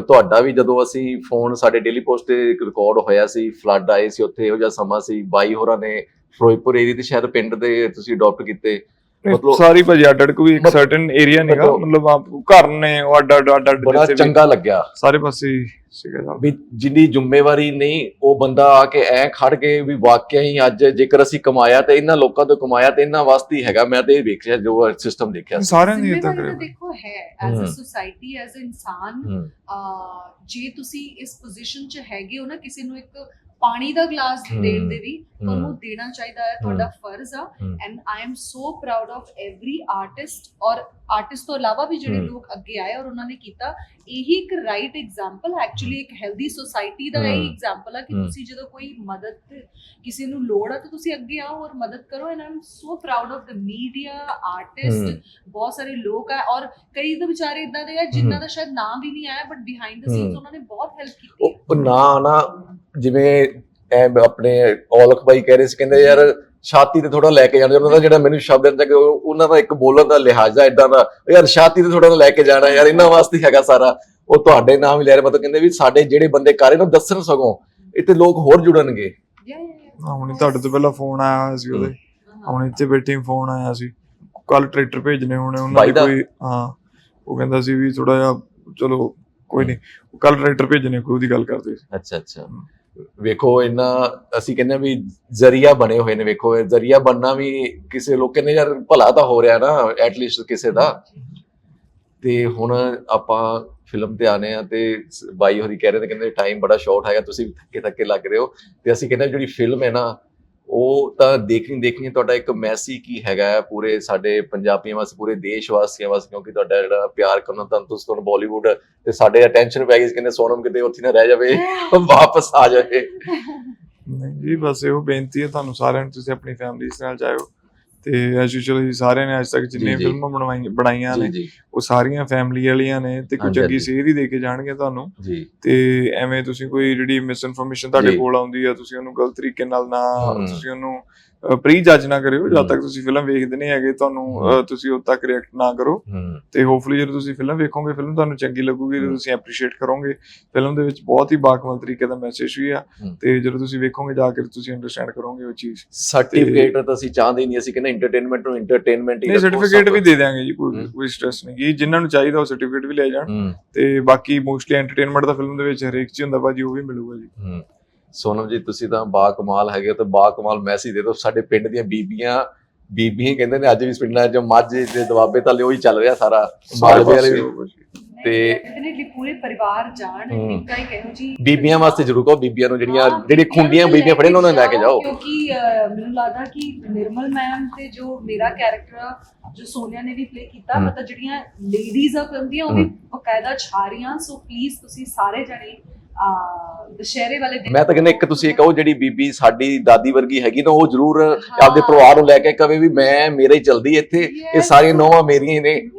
ਤੁਹਾਡਾ ਵੀ ਜਦੋਂ ਅਸੀਂ ਫੋਨ ਸਾਡੇ ਡੇਲੀ ਪੋਸਟ ਤੇ ਰਿਕਾਰਡ ਹੋਇਆ ਸੀ ਫਲੱਡ ਆਏ ਸੀ, ਉੱਥੇ ਇਹੋ ਜਿਹਾ ਸਮਾਂ ਸੀ, ਬਾਈ ਹੋਰਾਂ ਨੇ ਫਿਰੋਜ਼ਪੁਰ ਏਰੀਆ ਦੇ ਸ਼ਾਇਦ ਪਿੰਡ ਦੇ ਤੁਸੀਂ ਅਡਾਪਟ ਕੀਤੇ। ਮਤਲਬ- ਸਾਰੀ ਭਾਜੀ ਅੱਡ ਅੱਡ ਕੋਈ ਇੱਕ ਸਰਟਨ ਏਰੀਆ ਨਹੀਂਗਾ ਮਤਲਬ- ਮਤਲਬ ਆਪ ਘਰ ਨੇ ਉਹ ਅੱਡ ਅੱਡ ਅੱਡ ਅੱਡ ਬੜਾ ਚੰਗਾ ਲੱਗਿਆ। ਸਾਰੇ ਪਾਸੇ ਸੀਗਾ ਸਭ। ਵੀ ਜਿੰਨੀ ਜ਼ਿੰਮੇਵਾਰੀ ਨਹੀਂ ਉਹ ਬੰਦਾ ਆ ਕੇ ਐ ਖੜ ਕੇ ਵੀ ਵਾਕਿਆ ਹੀ ਅੱਜ ਜੇਕਰ ਅਸੀਂ ਕਮਾਇਆ ਤੇ ਇਹਨਾਂ ਲੋਕਾਂ ਤੋਂ ਕਮਾਇਆ ਤੇ ਇਹਨਾਂ ਵਾਸਤੇ ਹੀ ਹੈਗਾ। ਮੈਂ ਤੇ ਇਹ ਵੇਖਿਆ ਜੋ ਸਿਸਟਮ ਦੇਖਿਆ ਸਾਰਿਆਂ ਦੀ ਇਦਾਂ ਕਰੇ ਦੇਖੋ ਹੈ ਐਜ਼ ਅ। ਸੋਸਾਇਟੀ ਐਜ਼ ਅ ਇਨਸਾਨ ਜੇ ਤੁਸੀਂ ਇਸ ਪੋਜੀਸ਼ਨ 'ਚ ਹੈਗੇ ਹੋ ਨਾ ਕਿਸੇ ਨੂੰ ਇੱਕ ਪਾਣੀ ਦਾ ਗਲਾਸ ਦੇਣ ਦੇ ਵੀ ਤੁਹਾਨੂੰ ਦੇਣਾ ਚਾਹੀਦਾ ਹੈ ਤੁਹਾਡਾ ਫਰਜ਼ ਆ। And I am so proud of every artist ਔਰ ਆਰਟਿਸਟ ਤੋਂ ਇਲਾਵਾ ਵੀ ਜਿਹੜੇ। ਲੋਕ ਅੱਗੇ ਆਏ ਔਰ ਉਹਨਾਂ ਨੇ ਕੀਤਾ ਇਹੀ ਇੱਕ ਰਾਈਟ ਐਗਜ਼ਾਮਪਲ ਐਕਚੁਅਲੀ ਇੱਕ ਹੈਲਦੀ ਸੋਸਾਇਟੀ ਦਾ ਇਹ। ਐਗਜ਼ਾਮਪਲ ਆ ਕਿ। ਤੁਸੀਂ ਜਦੋਂ ਕੋਈ ਮਦਦ ਕਿਸੇ ਨੂੰ ਲੋੜ ਆ ਤਾਂ ਤੁਸੀਂ ਅੱਗੇ ਆਓ ਔਰ ਮਦਦ ਕਰੋ and I am so proud of the media artist ਬਹੁਤ ਸਾਰੇ ਲੋਕ ਆ ਔਰ ਕਈ ਤਾਂ ਵਿਚਾਰੇ ਇਦਾਂ ਦੇ ਆ ਜਿਨ੍ਹਾਂ। ਦਾ ਸ਼ਾਇਦ ਨਾਮ ਵੀ ਨਹੀਂ ਆਇਆ ਬਟ ਬਿਹਾਈਂਡ ਦ ਸੀਨਸ। ਉਹਨਾਂ ਨੇ ਬਹੁਤ ਹੈਲਪ ਕੀਤੀ ਉਹ ਨਾ ਨਾ ਜਿਵੇਂ ਐ ਆਪਣੇ ਔਲਖ ਬਾਈ ਕਹਿ ਰਹੇ ਸੀ ਕਹਿੰਦੇ ਯਾਰ ਛਾਤੀ ਤੇ ਥੋੜਾ ਲੈ ਕੇ ਜਾਣਾ ਉਹਨਾਂ ਦਾ ਜਿਹੜਾ ਮੈਨੂੰ ਸ਼ਬਦ ਹੈ ਕਿ ਉਹ- ਉਹਨਾਂ ਦਾ ਇੱਕ ਬੋਲਣ ਦਾ ਲਿਹਾਜ਼ਾ ਇਦਾਂ ਦਾ ਯਾਰ ਛਾਤੀ ਤੇ ਥੋੜਾ ਲੈ ਕੇ ਜਾਣਾ ਯਾਰ ਇਹਨਾਂ ਵਾਸਤੇ ਹੈਗਾ ਸਾਰਾ। ਉਹ ਤੁਹਾਡੇ ਨਾਮ ਹੀ ਲੈ ਰਹੇ ਮਤਲਬ ਕਹਿੰਦੇ ਵੀ ਸਾਡੇ ਜਿਹੜੇ ਬੰਦੇ ਕਰ ਰਹੇ ਨੇ ਦੱਸਣ ਸਗੋਂ ਇੱਥੇ ਲੋਕ ਹੋਰ ਜੁੜਨਗੇ। ਹੁਣੇ ਤੁਹਾਡੇ ਤੋਂ ਪਹਿਲਾਂ ਫੋਨ ਆਇਆ ਹੋਇਆ ਸੀ ਉਹਦੇ। ਹੁਣ ਇੱਥੇ ਬੈਠੇ ਫੋਨ ਆਇਆ ਸੀ। ਕੱਲ ਟਰੈਕਟਰ ਭੇਜਨੇ ਹੋਣੇ ਉਹਨਾਂ ਦਾ? ਕੋਈ ਹਾਂ ਉਹ ਕਹਿੰਦਾ ਸੀ ਵੀ ਥੋੜਾ ਜਿਹਾ ਚਲੋ ਕੋਈ ਨਹੀਂ। ਕੱਲ ਟਰੈਕਟਰ ਭੇਜਨੇ ਕੋਈ ਉਹਦੀ ਗੱਲ ਕਰਦੇ ਸੀ। ਅੱਛਾ ਅੱਛਾ। ਵੇਖੋ ਇਹਨਾਂ ਅਸੀਂ ਕਹਿੰਦੇ ਵੀ ਜ਼ਰੀਆ ਬਣੇ ਹੋਏ ਨੇ, ਵੇਖੋ, ਇਹ ਜ਼ਰੀਆ ਬਣਨਾ ਵੀ ਕਿਸੇ ਲੋਕ ਕਹਿੰਦੇ ਯਾਰ ਭਲਾ ਤਾਂ ਹੋ ਰਿਹਾ ਨਾ ਐਟਲੀਸਟ ਕਿਸੇ ਦਾ। ਤੇ ਹੁਣ ਆਪਾਂ ਫਿਲਮ ਤੇ ਆਨੇ ਆ ਤੇ ਬਾਈ ਹੋਰੀ ਕਹਿ ਰਹੇ ਨੇ, ਕਹਿੰਦੇ ਟਾਈਮ ਬੜਾ ਸ਼ਾਰਟ ਹੈਗਾ, ਤੁਸੀਂ ਥੱਕੇ ਥੱਕੇ ਲੱਗ ਰਹੇ ਹੋ। ਤੇ ਅਸੀਂ ਕਹਿੰਦੇ ਜਿਹੜੀ ਫਿਲਮ ਹੈ ਨਾ ਉਹ ਤਾਂ ਦੇਖਣੀ ਦੇਖਣੀ ਤੁਹਾਡਾ ਇੱਕ ਮੈਸੇਜ ਕੀ ਹੈਗਾ ਪੂਰੇ ਸਾਡੇ ਪੰਜਾਬੀਆਂ ਵਾਸਤੇ ਪੂਰੇ ਦੇਸ਼ ਵਾਸੀਆਂ ਵਾਸਤੇ ਕਿਉਂਕਿ ਤੁਹਾਡਾ ਜਿਹੜਾ ਪਿਆਰ ਕਰਨਾ ਤਾਂ ਤੁਸੀਂ ਤੁਹਾਨੂੰ ਬਾਲੀਵੁੱਡ ਤੇ ਸਾਡੇ ਅਟੈਂਸ਼ਨ ਪੈ ਗਈ ਸੀ, ਕਹਿੰਦੇ ਸੋਨਮ ਕਿਤੇ ਉੱਥੇ ਨਾ ਰਹਿ ਜਾਵੇ ਵਾਪਸ ਆ ਜਾਵੇ। ਨਹੀਂ ਜੀ ਬਸ ਇਹੋ ਬੇਨਤੀ ਹੈ ਤੁਹਾਨੂੰ ਸਾਰਿਆਂ ਨੂੰ ਤੁਸੀਂ ਆਪਣੀ ਫੈਮਿਲੀਜ਼ ਨਾਲ ਜਾਇਓ। ਤੇ ਐਸ ਯੂਜੂਅਲ ਜੀ ਸਾਰਿਆਂ ਨੇ ਅੱਜ ਤੱਕ ਜਿੰਨੀਆਂ ਜੀ, ਜੀ। ਫਿਲਮਾਂ ਬਣਵਾਈਆਂ ਬਣਾਈਆਂ ਨੇ ਉਹ ਸਾਰੀਆਂ ਫੈਮਿਲੀ ਵਾਲੀਆਂ ਨੇ ਤੇ ਕੋਈ ਚੰਗੀ। ਸੇਧ ਹੀ ਦੇ ਕੇ ਜਾਣਗੇ ਤੁਹਾਨੂੰ ਤੇ ਐਵੇਂ ਤੁਸੀਂ ਕੋਈ ਜਿਹੜੀ ਮਿਸ ਇਨਫੋਰਮੇਸ਼ਨ ਤੁਹਾਡੇ। ਕੋਲ ਆਉਂਦੀ ਆ ਤੁਸੀਂ ਉਹਨੂੰ ਗਲਤ ਤਰੀਕੇ ਨਾਲ ਨਾ। ਤੁਸੀਂ ਉਹਨੂੰ ਪ੍ਰੀ ਜੱਜ ਨਾ ਕਰਿਓ। ਜਦ ਤੱਕ ਤੁਸੀਂ ਫਿਲਮ ਵੇਖਦੇ ਨਹੀਂ ਹੈਗੇ ਤੁਹਾਨੂੰ ਤੁਸੀਂ ਉਦ ਤੱਕ ਰਿਐਕਟ ਨਾ ਕਰੋ। ਤੇ ਹੋਪਫੁਲੀ ਜਦੋਂ ਤੁਸੀਂ ਫਿਲਮ ਵੇਖੋਗੇ ਫਿਲਮ ਤੁਹਾਨੂੰ ਚੰਗੀ ਲੱਗੂਗੀ ਤੇ। ਤੁਸੀਂ ਐਪਰੀਸ਼ੀਏਟ ਕਰੋਗੇ ਫਿਲਮ ਦੇ ਵਿੱਚ ਬਹੁਤ ਹੀ ਬਾਕਮਾਲ ਤਰੀਕੇ ਦਾ ਮੈਸੇਜ ਵੀ ਆ। ਤੇ ਜਦੋਂ ਤੁਸੀਂ ਵੇਖੋਗੇ ਜਾ ਕੇ ਤੁਸੀਂ ਅੰਡਰਸਟੈਂਡ ਕਰੋਗੇ ਉਹ ਚੀਜ਼। ਸਰਟੀਫਿਕੇਟ ਤਾਂ ਅਸੀਂ ਚਾਹੁੰਦੇ ਨਹੀਂ ਅਸੀਂ ਕਹਿੰਦੇ ਐਂਟਰਟੇਨਮੈਂਟ ਨੂੰ ਐਂਟਰਟੇਨਮੈਂਟ ਹੀ ਸਰਟੀਫਿਕੇਟ ਵੀ ਦੇ ਦਿਆਂਗੇ ਜੀ ਕੋਈ। ਕੋਈ ਸਟ੍ਰੈਸ ਨਹੀਂ ਜੀ ਜਿਨ੍ਹਾਂ ਨੂੰ ਚਾਹੀਦਾ ਉਹ ਸਰਟੀਫਿਕੇਟ ਵੀ ਲੈ ਜਾਣ। ਤੇ ਬਾਕੀ ਮੋਸਟਲੀ ਐਂਟਰਟੇਨਮੈਂਟ ਦਾ ਫਿਲਮ ਦੇ ਵਿੱਚ ਹਰੇਕ ਚੀਜ਼ ਹੁੰਦਾ ਭਾਜੀ ਉਹ ਵੀ ਮਿਲੂਗਾ ਜੀ। ਸੋਨਮ ਜੀ ਤੁਸੀਂ ਤਾਂ ਬਾ ਕਮਾਲ ਹੈਗੇ ਹੋ ਤੇ ਬਾ ਕਮਾਲ ਮੈਸੇਜ ਦੇ ਦਿਓ ਸਾਡੇ ਪਿੰਡ ਦੀਆਂ ਬੀਬੀਆਂ ਬੀਬੀਆਂ ਹੀ ਕਹਿੰਦੇ ਨੇ ਅੱਜ ਵੀ ਪਿੰਡਾਂ 'ਚ ਮੱਝ ਦੇ ਦਵਾਬੇ ਤਾਂ ਉਹੀ ਚੱਲ ਰਿਹਾ ਸਾਰਾ ਮਾਲਵੇ ਵਾਲੇ ਵੀ ਤੇ- ਡੈਫੀਨਿਟਲੀ ਪੂਰੇ ਪਰਿਵਾਰ ਜਾਣ ਹਮ। ਨਿੱਕਾ ਹੀ ਕਹੋ ਜੀ ਬੀਬੀਆਂ ਵਾਸਤੇ ਜ਼ਰੂਰ ਕਹੋ ਬੀਬੀਆਂ ਨੂੰ ਜਿਹੜੀਆਂ ਹਾਂ, ਜਿਹੜੀ ਖੁੰਡੀਆਂ ਬੀਬੀਆਂ ਫੜੇ ਨੇ ਉਹਨਾਂ ਨੂੰ ਲੈ ਕੇ ਜਾਓ ਕਿਉਂਕਿ ਮੈਨੂੰ ਲੱਗਦਾ ਕਿ ਨਿਰਮਲ ਮੈਮ ਤੇ ਜੋ ਮੇਰਾ ਕੈਰੈਕਟਰ ਜੋ ਸੋਨੀਆ ਨੇ ਵੀ ਪਲੇ ਕੀਤਾ। ਮਤਲਬ ਜਿਹੜੀਆਂ ਲੇਡੀਜ਼ ਆ ਫਿਲਮ ਦੀਆਂ ਉਹ ਵੀ। ਬਕਾਇਦਾ ਛਾ ਰਹੀਆਂ ਸੋ ਪਲੀਜ਼ ਤੁਸੀਂ ਸਾਰੇ ਜਣੇ ਦੁਸ਼ਹਿਰੇ ਵਾਲੇ ਦਿਨ ਮੈਂ ਤਾਂ ਕਹਿੰਦਾ ਇੱਕ ਤੁਸੀਂ ਕਹੋ ਜਿਹੜੀ ਬੀਬੀ ਸਾਡੀ ਦਾਦੀ ਵਰਗੀ ਹੈਗੀ ਨਾ ਉਹ ਜ਼ਰੂਰ। ਆਪਦੇ ਪਰਿਵਾਰ ਨੂੰ ਲੈ ਕੇ ਕਵੇ ਵੀ ਮੈਂ ਮੇਰੇ ਚਲਦੀ ਇੱਥੇ ਇਹ. ਸਾਰੀਆਂ ਨੌਵਾਂ ਮੇਰੀਆਂ ਹੀ ਨੇ